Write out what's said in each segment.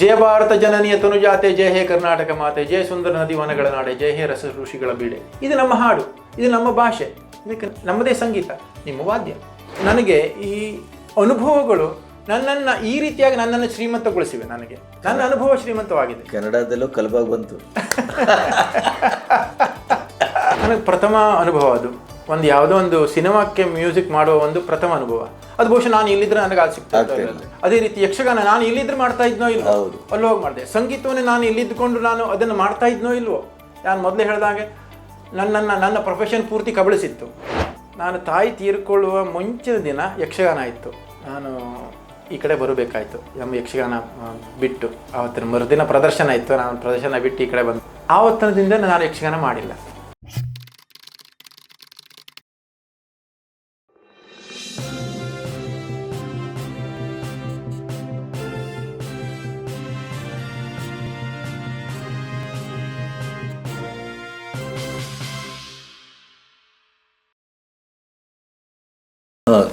ಜಯ ಭಾರತ ಜನನಿಯ ತನುಜಾತೆ ಜಯ ಹೇ ಕರ್ನಾಟಕ ಮಾತೆ ಜಯ ಸುಂದರ ನದಿ ವನಗಳ ನಾಡೆ ಜಯ ಹೇ ರಸ ಋಷಿಗಳ ಬೀಡೆ. ಇದು ನಮ್ಮ ಹಾಡು ಇದು ನಮ್ಮ ಭಾಷೆ ಇದಕ್ಕೆ ನಮ್ಮದೇ ಸಂಗೀತ ನಿಮ್ಮ ವಾದ್ಯ. ನನಗೆ ಈ ಅನುಭವಗಳು ನನ್ನನ್ನು ಈ ರೀತಿಯಾಗಿ ನನ್ನನ್ನು ಶ್ರೀಮಂತಗೊಳಿಸಿವೆ ನನಗೆ. ನನ್ನ ಅನುಭವ ಶ್ರೀಮಂತವಾಗಿದೆ. ಕನ್ನಡದಲ್ಲೂ ಕಲಬಾಗಿ ಬಂತು. ನನಗೆ ಪ್ರಥಮ ಅನುಭವ ಅದು. ಒಂದು ಯಾವುದೋ ಒಂದು ಸಿನಿಮಾಕ್ಕೆ ಮ್ಯೂಸಿಕ್ ಮಾಡುವ ಒಂದು ಪ್ರಥಮ ಅನುಭವ. ಅದು ಬಹುಶಃ ನಾನು ಇಲ್ಲಿದ್ರೆ ನನಗೆ ಅದು ಸಿಗ್ತಾ ಇರಲಿಲ್ಲ. ಅದೇ ರೀತಿ ಯಕ್ಷಗಾನ ನಾನು ಇಲ್ಲಿದ್ರೆ ಮಾಡ್ತಾ ಇದ್ನೋ ಇಲ್ವೋ. ಅಲ್ಲಿ ಹೋಗಿ ಮಾಡಿದೆ. ಸಂಗೀತವನ್ನೇ ನಾನು ಇಲ್ಲಿದ್ದುಕೊಂಡು ನಾನು ಅದನ್ನು ಮಾಡ್ತಾ ಇದ್ನೋ ಇಲ್ವೋ? ನಾನು ಮೊದಲೇ ಹೇಳಿದಾಗೆ ನನ್ನನ್ನು ನನ್ನ ಪ್ರೊಫೆಷನ್ ಪೂರ್ತಿ ಕಬಳಿಸಿತ್ತು. ನಾನು ತಾಯಿ ತೀರ್ಕೊಳ್ಳುವ ಮುಂಚಿನ ದಿನ ಯಕ್ಷಗಾನ ಇತ್ತು ನಾನು ಈ ಕಡೆ ಬರಬೇಕಾಯ್ತು. ನಮ್ಮ ಯಕ್ಷಗಾನ ಆ, ಬಿಟ್ಟು. ಆವತ್ತಿನ ಮರುದಿನ ಪ್ರದರ್ಶನ ಇತ್ತು. ನಾನು ಪ್ರದರ್ಶನ ಬಿಟ್ಟು ಈ ಕಡೆ ಬಂದು. ಆವತ್ತಿನ ದಿನದಿಂದ ನಾನು ಯಕ್ಷಗಾನ ಮಾಡಿಲ್ಲ.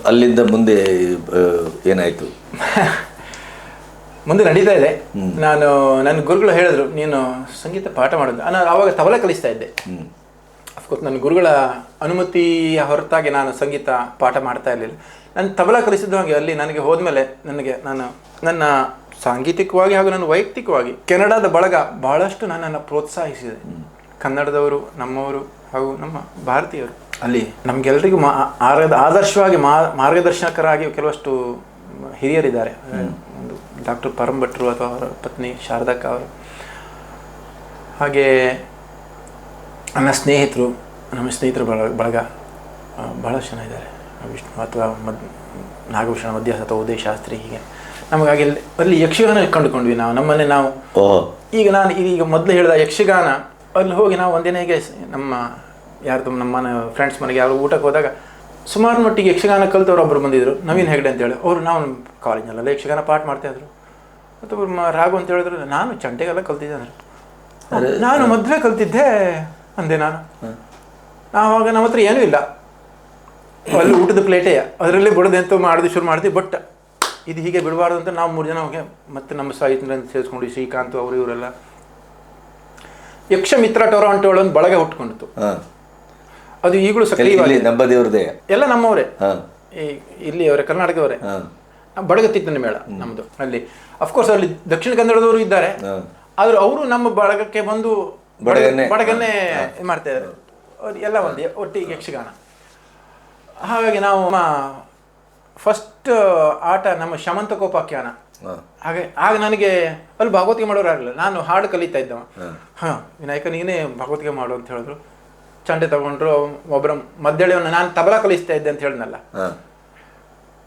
ಅಲ್ಲಿಂದ ಮುಂದೆ ಏನಾಯಿತು? ಮುಂದೆ ನಡೀತಾ ಇದೆ. ನಾನು ನನ್ನ ಗುರುಗಳು ಹೇಳಿದ್ರು ನೀನು ಸಂಗೀತ ಪಾಠ ಮಾಡೋದು ನಾನು ಆವಾಗ ತಬಲ ಕಲಿಸ್ತಾ ಇದ್ದೆ. ಅಫ್ಕೋರ್ಸ್ ನನ್ನ ಗುರುಗಳ ಅನುಮತಿಯ ಹೊರತಾಗಿ ನಾನು ಸಂಗೀತ ಪಾಠ ಮಾಡ್ತಾ ಇರಲಿಲ್ಲ. ನಾನು ತಬಲ ಕಲಿಸಿದ ಹಾಗೆ ಅಲ್ಲಿ ನನಗೆ ಹೋದ್ಮೇಲೆ ನನಗೆ ನಾನು ನನ್ನ ಸಾಂಗೀತಿಕವಾಗಿ ಹಾಗೂ ನನ್ನ ವೈಯಕ್ತಿಕವಾಗಿ ಕೆನಡಾದ ಬಳಗ ಬಹಳಷ್ಟು ನನ್ನನ್ನು ಪ್ರೋತ್ಸಾಹಿಸಿದೆ. ಕನ್ನಡದವರು ನಮ್ಮವರು ಹಾಗೂ ನಮ್ಮ ಭಾರತೀಯರು. ಅಲ್ಲಿ ನಮಗೆಲ್ಲರಿಗೂ ಮಾ ಆದರ್ಶವಾಗಿ ಮಾ ಮಾರ್ಗದರ್ಶಕರಾಗಿ ಕೆಲವಷ್ಟು ಹಿರಿಯರಿದ್ದಾರೆ. ಒಂದು ಡಾಕ್ಟರ್ ಪರಂ ಭಟ್ರು ಅಥವಾ ಅವರ ಪತ್ನಿ ಶಾರದಕ್ಕ ಅವರು. ಹಾಗೆ ನನ್ನ ಸ್ನೇಹಿತರು ನಮ್ಮ ಸ್ನೇಹಿತರು ಬಳಗ ಬಳಗ ಭಾಳಷ್ಟು ಬಹಳಷ್ಟು ಜನ ಇದ್ದಾರೆ. ವಿಷ್ಣು ಅಥವಾ ಮದ್ ನಾಗಭೂಷಣ ಮಧ್ಯಾಹ್ನ ಅಥವಾ ಉದಯ ಶಾಸ್ತ್ರಿ ಹೀಗೆ. ನಮಗಾಗಿ ಅಲ್ಲಿ ಯಕ್ಷಗಾನ ಕಂಡುಕೊಂಡ್ವಿ ನಾವು. ನಮ್ಮಲ್ಲಿ ನಾವು ಈಗ ನಾನು ಈಗ ಮೊದಲು ಹೇಳಿದ ಯಕ್ಷಗಾನ ಅಲ್ಲಿ ಹೋಗಿ ನಾವು ಒಂದಿನ ಹೀಗೆ ನಮ್ಮ ಯಾರ್ದು ನಮ್ಮ ಮನೆ ಫ್ರೆಂಡ್ಸ್ ಮನೆಗೆ ಯಾರು ಊಟಕ್ಕೆ ಹೋದಾಗ ಸುಮಾರು ಮಟ್ಟಿಗೆ ಯಕ್ಷಗಾನ ಕಲ್ತವ್ರು ಒಬ್ಬರು ಬಂದಿದ್ರು. ನವೀನ್ ಹೆಗ್ಡೆ ಅಂತೇಳಿ ಅವರು ನಾವು ಕಾಲೇಜ್ನಲ್ಲೆಲ್ಲ ಯಕ್ಷಗಾನ ಪಾಠ ಮಾಡ್ತಾಯಿದ್ರು ಮತ್ತು ರಾಘು ಅಂತ ಹೇಳಿದ್ರು ನಾನು ಚಂಟೆಗೆಲ್ಲ ಕಲ್ತಿದ್ದೆ ಅಂದ್ರೆ. ನಾನು ಮೊದಲೇ ಕಲ್ತಿದ್ದೆ ಅಂದೆ ನಾನು. ಆವಾಗ ನಮ್ಮ ಹತ್ರ ಏನೂ ಇಲ್ಲ. ಅಲ್ಲಿ ಊಟದ ಪ್ಲೇಟೇ ಅದರಲ್ಲೇ ಬಡದೆ ಅಂತ ಮಾಡಿದ್ವಿ ಶುರು ಮಾಡ್ತೀವಿ ಬಟ್ ಇದು ಹೀಗೆ ಬಿಡಬಾರ್ದು ಅಂತ ನಾವು ಮೂರು ಜನ ಹೋಗಿ ಮತ್ತೆ ನಮ್ಮ ಸಾಹಿತ್ಯ ಸೇರಿಸ್ಕೊಂಡು ಶ್ರೀಕಾಂತ್ ಅವರು ಇವರೆಲ್ಲ ಯಕ್ಷಮಿತ್ರ ಟೊರಾಂಟೋ ಒಂದು ಬಳಗ ಹುಟ್ಕೊಂಡಿತ್ತು. ಅದು ಈಗಲೂ ಸಕ್ರಿಯವಾಗಿ ನಮ್ಮ ದೇವ್ರದೇ. ಎಲ್ಲ ನಮ್ಮವರೇ. ಈ ಇಲ್ಲಿ ಅವರೇ ಕರ್ನಾಟಕದವರೇ ಹಾ. ಬಡಗತ್ತಿತ್ತನ ಮೇಳ ನಮ್ಮದು ಅಲ್ಲಿ. ಅಫ್ಕೋರ್ಸ್ ಅಲ್ಲಿ ದಕ್ಷಿಣ ಕನ್ನಡದವರು ಇದ್ದಾರೆ. ಆದ್ರೆ ಅವರು ನಮ್ಮ ಬಳಗಕ್ಕೆ ಬಂದು ಬಡಗನ್ನೇ- ಮಾಡ್ತಾ ಇದ್ದಾರೆ ಎಲ್ಲ ಒಂದು ಒಟ್ಟಿಗೆ ಯಕ್ಷಗಾನ. ಹಾಗಾಗಿ ನಾವು ಫಸ್ಟ್ ಆಟ ನಮ್ಮ ಶಮಂತ ಕೋಪಾಖ್ಯಾನ. ಹಾಗೆ ಆಗ ನನಗೆ ಅಲ್ಲಿ ಭಾಗವತಿಗೆ ಮಾಡೋರು ಆಗಲಿಲ್ಲ. ನಾನು ಹಾಡು ಕಲಿತಾ ಇದ್ದವ. ಹಾ. ವಿನಾಯಕ ನೀನೇ ಭಾಗವತಿಗೆ ಮಾಡು ಅಂತ ಹೇಳಿದ್ರು. ಚಂಡೆ ತಗೊಂಡ್ರು ಒಬ್ಬರ ಮದ್ದಳೆಯನ್ನು ನಾನು ತಬಲಾ ಕಲಿಸ್ತಾ ಇದ್ದೆ ಅಂತ ಹೇಳಿದ್ನಲ್ಲ.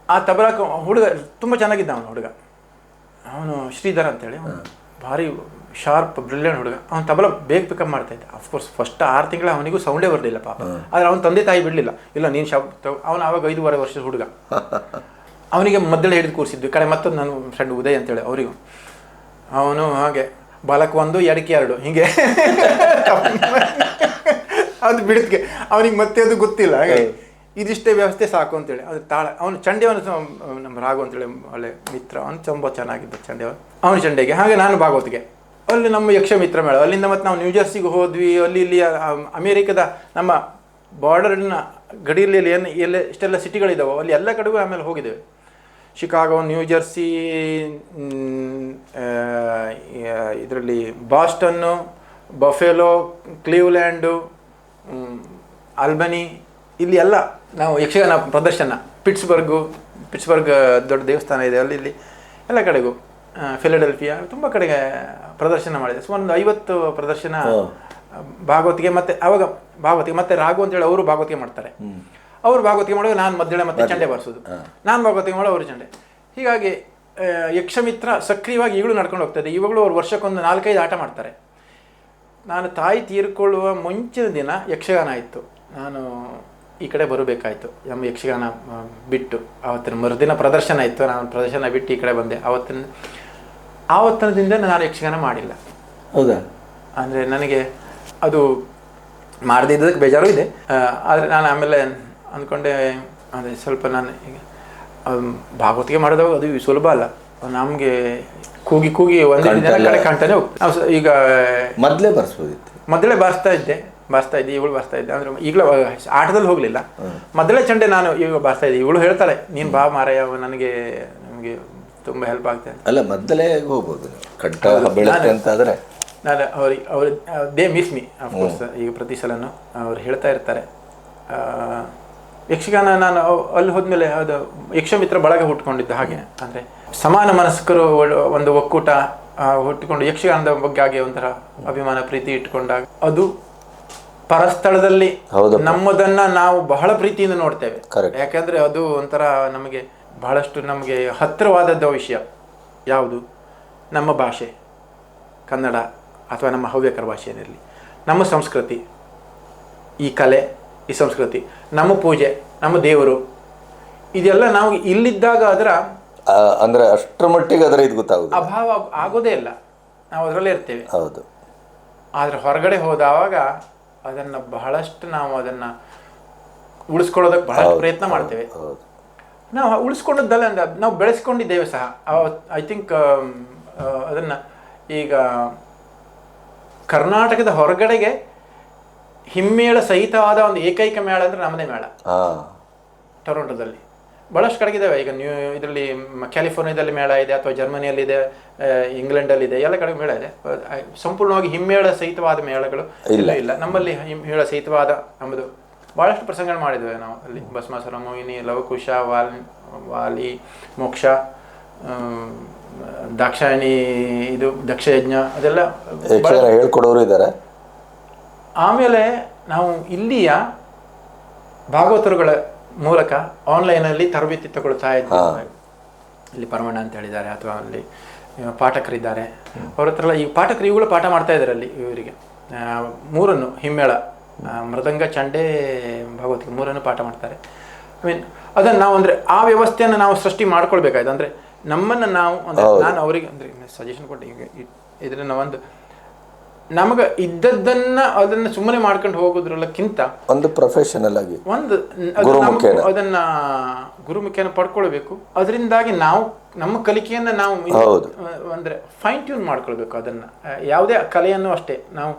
ಆ ತಬಲಾ ಹುಡುಗ ತುಂಬ ಚೆನ್ನಾಗಿದ್ದ ಅವನು ಹುಡುಗ. ಅವನು ಶ್ರೀಧರ್ ಅಂತೇಳಿ. ಭಾರಿ ಶಾರ್ಪ್ ಬ್ರಿಲಿಯಂಟ್ ಹುಡುಗ. ಅವನು ತಬಲ ಬೇಗ ಪಿಕಪ್ ಮಾಡ್ತಾ ಇದ್ದ. ಅಫ್ಕೋರ್ಸ್ ಫಸ್ಟ್ ಆರು ತಿಂಗಳ ಅವನಿಗೂ ಸೌಂಡೇ ಬರಲಿಲ್ಲ ಪಾಪ. ಆದ್ರೆ ಅವನ ತಂದೆ ತಾಯಿ ಬಿಡಲಿಲ್ಲ. ಇಲ್ಲ ನೀನು ಶಾಪ್ ಅವನು ಆವಾಗ ಐದೂವರೆ ವರ್ಷದ ಹುಡುಗ. ಅವನಿಗೆ ಮದ್ದಳೆ ಹಿಡಿದು ಕೂರಿಸಿದ್ವಿ. ಕಡೆ ಮತ್ತೊಂದು ನನ್ನ ಫ್ರೆಂಡ್ ಉದಯ್ ಅಂತೇಳಿ ಅವರಿಗೂ. ಅವನು ಹಾಗೆ ಬಾಲಕ್ ಒಂದು ಎಡಕ್ಕೆ ಎರಡು. ಹೀಗೆ. ಅದು ಬಿಡಕ್ಕೆ ಅವನಿಗೆ ಮತ್ತೆ ಅದು ಗೊತ್ತಿಲ್ಲ. ಹಾಗೆ ಇದಿಷ್ಟೇ ವ್ಯವಸ್ಥೆ ಸಾಕು ಅಂತೇಳಿ. ಅದು ತಾಳ ಅವನು ಚಂಡೆ ಅವನು ನಮ್ಮ ರಾಘು ಅಂತೇಳಿ ಒಳ್ಳೆ ಮಿತ್ರ. ಅವನು ತುಂಬ ಚೆನ್ನಾಗಿದ್ದ ಚಂಡೆವ ಅವನು ಚಂಡೆಗೆ. ಹಾಗೆ ನಾನು ಭಾಗವತ್ಗೆ. ಅಲ್ಲಿ ನಮ್ಮ ಯಕ್ಷ ಮಿತ್ರ ಮೇಳ. ಅಲ್ಲಿಂದ ಮತ್ತೆ ನಾವು ನ್ಯೂ ಜರ್ಸಿಗೆ ಹೋದ್ವಿ. ಅಲ್ಲಿ ಇಲ್ಲಿ ಅಮೇರಿಕದ ನಮ್ಮ ಬಾರ್ಡರ್ನ ಗಡಿಯಲ್ಲಿ ಏನು ಎಲ್ಲ ಇಷ್ಟೆಲ್ಲ ಸಿಟಿಗಳಿದ್ದಾವೆ ಅಲ್ಲಿ ಎಲ್ಲ ಕಡೆಗೂ ಆಮೇಲೆ ಹೋಗಿದ್ದೇವೆ. ಶಿಕಾಗೋ ನ್ಯೂ ಜರ್ಸಿ ಇದರಲ್ಲಿ ಬಾಸ್ಟನ್ನು ಬಫೆಲೋ ಕ್ಲೀವ್ಲ್ಯಾಂಡು ಆಲ್ಬನಿ ಇಲ್ಲಿ ಎಲ್ಲ ನಾವು ಯಕ್ಷಗಾನ ಪ್ರದರ್ಶನ ಪಿಟ್ಸ್ಬರ್ಗು ಪಿಟ್ಸ್ಬರ್ಗ್ ದೊಡ್ಡ ದೇವಸ್ಥಾನ ಇದೆ ಅಲ್ಲಿ ಇಲ್ಲಿ ಎಲ್ಲ ಕಡೆಗೂ ಫಿಲಡೆಲ್ಫಿಯಾ ತುಂಬ ಕಡೆಗೆ ಪ್ರದರ್ಶನ ಮಾಡಿದೆ. ಸುಮಾರು ಒಂದು ಐವತ್ತು ಪ್ರದರ್ಶನ ಭಾಗವತಿಗೆ ಮತ್ತೆ ಅವಾಗ ಭಾಗವತಿಗೆ ಮತ್ತೆ ರಾಘು ಅಂತೇಳಿ ಅವರು ಭಾಗವತಿಗೆ ಮಾಡ್ತಾರೆ. ಅವರು ಭಾಗವತಿಗೆ ಮಾಡುವಾಗ ನಾನು ಮಧ್ಯಾಹ್ನ ಮತ್ತೆ ಚಂಡೆ ಬಾರಿಸೋದು. ನಾನು ಭಾಗವತಿಗೆ ಮಾಡೋ ಅವರು ಚಂಡೆ. ಹೀಗಾಗಿ ಯಕ್ಷಮಿತ್ರ ಸಕ್ರಿಯವಾಗಿ ಈಗಲೂ ನಡ್ಕೊಂಡು ಹೋಗ್ತದೆ. ಇವಾಗಲೂ ಅವ್ರು ವರ್ಷಕ್ಕೊಂದು ನಾಲ್ಕೈದು ಆಟ ಮಾಡ್ತಾರೆ. ನಾನು ತಾಯಿ ತೀರ್ಕೊಳ್ಳುವ ಮುಂಚಿನ ದಿನ ಯಕ್ಷಗಾನ ಇತ್ತು. ನಾನು ಈ ಕಡೆ ಬರಬೇಕಾಯ್ತು ನಮ್ಮ ಯಕ್ಷಗಾನ ಬಿಟ್ಟು. ಆವತ್ತಿನ ಮರುದಿನ ಪ್ರದರ್ಶನ ಇತ್ತು ನಾನು ಪ್ರದರ್ಶನ ಬಿಟ್ಟು ಈ ಕಡೆ ಬಂದೆ. ಆವತ್ತಿನ ಆವತ್ತಿನ ದಿನದಿಂದ ನಾನು ಯಕ್ಷಗಾನ ಮಾಡಿಲ್ಲ. ಹೌದಾ? ಅಂದರೆ ನನಗೆ ಅದು ಮಾಡದಿದ್ದಕ್ಕೆ ಬೇಜಾರು ಇದೆ. ಆದರೆ ನಾನು ಆಮೇಲೆ ಅಂದ್ಕೊಂಡೆ ಅದೇ ಸ್ವಲ್ಪ ನಾನು ಭಾಗವತಿಗೆ ಮಾಡಿದಾಗ ಅದು ಸುಲಭ ಅಲ್ಲ. ನಮಗೆ ಕೂಗಿ ಕೂಗಿ ಒಂದೇ ದಿನ ಕಡೆ ಕಾಣ್ತಾನೆ ಹೋಗ್ತದೆ. ಈಗ ಮೊದಲೇ ಬರ್ಸ್ಬೋದಿತ್ತು. ಮೊದಲೇ ಬಾರಿಸ್ತಾ ಇದ್ದೆ. ಬಾರಿಸ್ತಾ ಇದ್ದೆ ಇವಳು ಬಾರಿಸ್ತಾ ಇದ್ದೆ ಅಂದ್ರೆ ಈಗಲೂ ಆಟದಲ್ಲಿ ಹೋಗಲಿಲ್ಲ. ಮೊದಲೇ ಚಂಡೆ ನಾನು ಈಗ ಬಾರಿಸ್ತಾ ಇದ್ದೆ. ಇವಳು ಹೇಳ್ತಾಳೆ ನೀನು ಬಾ ಮಾರಯ್ಯ ನನಗೆ ನಮಗೆ ತುಂಬ ಹೆಲ್ಪ್ ಆಗ್ತದೆ ಅಲ್ಲ ಮೊದಲೇ ಹೋಗ್ಬೋದು. ನೀವು. ಕಟ್ಟ ಅಂತ ಆದ್ರೆ ನಾನು ಅವ್ರಿಗೆ ಅವ್ರು ದೇ ಮಿಸ್ ಮಿ ಅಫ್ಕೋರ್ಸ್ ಈಗ ಪ್ರತಿ ಸಲನೂ ಅವ್ರು ಹೇಳ್ತಾ ಇರ್ತಾರೆ. ಯಕ್ಷಗಾನ ನಾನು ಅಲ್ಲಿ ಹೋದ್ಮೇಲೆ ಅದು ಯಕ್ಷಮಿತ್ರ ಬಳಗ ಹುಟ್ಕೊಂಡಿದ್ದು ಹಾಗೆ. ಅಂದರೆ ಸಮಾನ ಮನಸ್ಕರು ಒಂದು ಒಕ್ಕೂಟ ಹುಟ್ಕೊಂಡು ಹುಟ್ಟಿಕೊಂಡು ಯಕ್ಷಗಾನದ ಬಗ್ಗೆ ಆಗಿ ಒಂಥರ ಅಭಿಮಾನ ಪ್ರೀತಿ ಇಟ್ಕೊಂಡಾಗ ಅದು ಪರಸ್ಥಳದಲ್ಲಿ. ನಮ್ಮದನ್ನ ನಾವು ಬಹಳ ಪ್ರೀತಿಯಿಂದ ನೋಡ್ತೇವೆ. ಯಾಕಂದ್ರೆ ಅದು ಒಂಥರ ನಮಗೆ ಬಹಳಷ್ಟು ನಮಗೆ ಹತ್ತಿರವಾದದ್ದ ವಿಷಯ. ಯಾವುದು? ನಮ್ಮ ಭಾಷೆ. ಕನ್ನಡ ಅಥವಾ ನಮ್ಮ ಹವ್ಯಕರ ಭಾಷೆಯಲ್ಲಿ ನಮ್ಮ ಸಂಸ್ಕೃತಿ ಈ ಕಲೆ ಈ ಸಂಸ್ಕೃತಿ ನಮ್ಮ ಪೂಜೆ ನಮ್ಮ ದೇವರು ಇದೆಲ್ಲ ನಾವು ಇಲ್ಲಿದ್ದಾಗ ಅದರ ಅಂದ್ರೆ ಅಷ್ಟರ ಮಟ್ಟಿಗೆ ಅದರ ಇದು ಗೊತ್ತಾಗುತ್ತೆ ಅಭಾವ ಆಗೋದೇ ಇಲ್ಲ. ನಾವು ಅದರಲ್ಲೇ ಇರ್ತೇವೆ. ಹೌದು. ಆದರೆ ಹೊರಗಡೆ ಹೋದವಾಗ ಅದನ್ನು ಬಹಳಷ್ಟು ನಾವು ಅದನ್ನ ಉಳಿಸ್ಕೊಳ್ಳೋದಕ್ಕೆ ಬಹಳ ಪ್ರಯತ್ನ ಮಾಡ್ತೇವೆ. ನಾವು ಉಳಿಸ್ಕೊಂಡದ್ದಲ್ಲ ಅಂದ್ರೆ ನಾವು ಬೆಳೆಸ್ಕೊಂಡಿದ್ದೇವೆ ಸಹ. ಐ ಥಿಂಕ್ ಅದನ್ನ ಈಗ ಕರ್ನಾಟಕದ ಹೊರಗಡೆಗೆ ಹಿಮ್ಮೇಳ ಸಹಿತವಾದ ಒಂದು ಏಕೈಕ ಮೇಳ ಅಂದ್ರೆ ನಮ್ಮದೇ ಮೇಳ. ಟೊರೊಂಟೊದಲ್ಲಿ. ಭಾಳಷ್ಟು ಕಡೆಗಿದ್ದಾವೆ ಈಗ ನ್ಯೂ ಇದರಲ್ಲಿ ಕ್ಯಾಲಿಫೋರ್ನಿಯಾದಲ್ಲಿ ಮೇಳ ಇದೆ ಅಥವಾ ಜರ್ಮನಿಯಲ್ಲಿದೆ ಅಲ್ಲಿ ಇಂಗ್ಲೆಂಡಲ್ಲಿದೆ ಎಲ್ಲ ಕಡೆ ಮೇಳ ಇದೆ. ಸಂಪೂರ್ಣವಾಗಿ ಹಿಮ್ಮೇಳ ಸಹಿತವಾದ ಮೇಳಗಳು ಇಲ್ಲ. ಇಲ್ಲ. ನಮ್ಮಲ್ಲಿ ಹಿಮ್ಮೇಳ ಸಹಿತವಾದ ನಮ್ಮದು ಭಾಳಷ್ಟು ಪ್ರಸಂಗ ಮಾಡಿದ್ದೇವೆ ನಾವು ಅಲ್ಲಿ. ಭಸ್ಮಾಸುರ ಮೋಹಿನಿ ಲವಕುಶ ವಾಲ್ ವಾಲಿ ಮೋಕ್ಷ ದಾಕ್ಷಾಯಣಿ ಇದು ದಕ್ಷಯಜ್ಞ ಅದೆಲ್ಲ ಹೇಳ್ಕೊಡೋರು ಇದ್ದಾರೆ. ಆಮೇಲೆ ನಾವು ಇಲ್ಲಿಯ ಭಾಗವತರುಗಳ ಮೂಲಕ ಆನ್ಲೈನಲ್ಲಿ ತರಬೇತಿ ತಗೊಳ್ತಾ ಇದ್ದೀವಿ ಇಲ್ಲಿ ಪರಮಣ್ಣ ಅಂತ ಹೇಳಿದ್ದಾರೆ ಅಥವಾ ಅಲ್ಲಿ ಪಾಠಕರಿದ್ದಾರೆ. ಅವ್ರ ಹತ್ರ ಈ ಪಾಠಕರು ಇವುಗಳು ಪಾಠ ಮಾಡ್ತಾ ಇದ್ದಾರೆ ಅಲ್ಲಿ ಇವರಿಗೆ. ಮೂರನ್ನು ಹಿಮ್ಮೇಳ ಮೃದಂಗ ಚಂಡೆ ಭಗವತ್ಗೆ ಮೂರನ್ನು ಪಾಠ ಮಾಡ್ತಾರೆ. ಐ ಮೀನ್ ಅದನ್ನು ನಾವು ಅಂದ್ರೆ ಆ ವ್ಯವಸ್ಥೆಯನ್ನು ನಾವು ಸೃಷ್ಟಿ ಮಾಡ್ಕೊಳ್ಬೇಕಾಯ್ತು. ಅಂದ್ರೆ ನಮ್ಮನ್ನ ನಾವು ಅಂದರೆ ನಾನು ಅವರಿಗೆ ಅಂದ್ರೆ ಸಜೆಷನ್ ಕೊಟ್ಟೆ ಈಗ ನಾವೊಂದು ಇದನ್ನ ಒಂದು ನಮಗೆ ಇದ್ದದ್ದನ್ನ ಅದನ್ನ ಸುಮ್ಮನೆ ಮಾಡ್ಕೊಂಡು ಹೋಗೋದ್ರಲ್ಲಕ್ಕಿಂತ ಒಂದು ಪ್ರೊಫೆಷನಲ್ ಆಗಿ. ಒಂದು ಅದನ್ನ ಗುರುಮುಖಿಯನ್ನು ಪಡ್ಕೊಳ್ಬೇಕು. ಅದರಿಂದಾಗಿ ನಾವು ನಮ್ಮ ಕಲಿಕೆಯನ್ನ ನಾವು ಅಂದ್ರೆ ಫೈನ್ ಟ್ಯೂನ್ ಮಾಡ್ಕೊಳ್ಬೇಕು ಅದನ್ನ. ಯಾವುದೇ ಕಲೆಯನ್ನು ಅಷ್ಟೇ. ನಾವು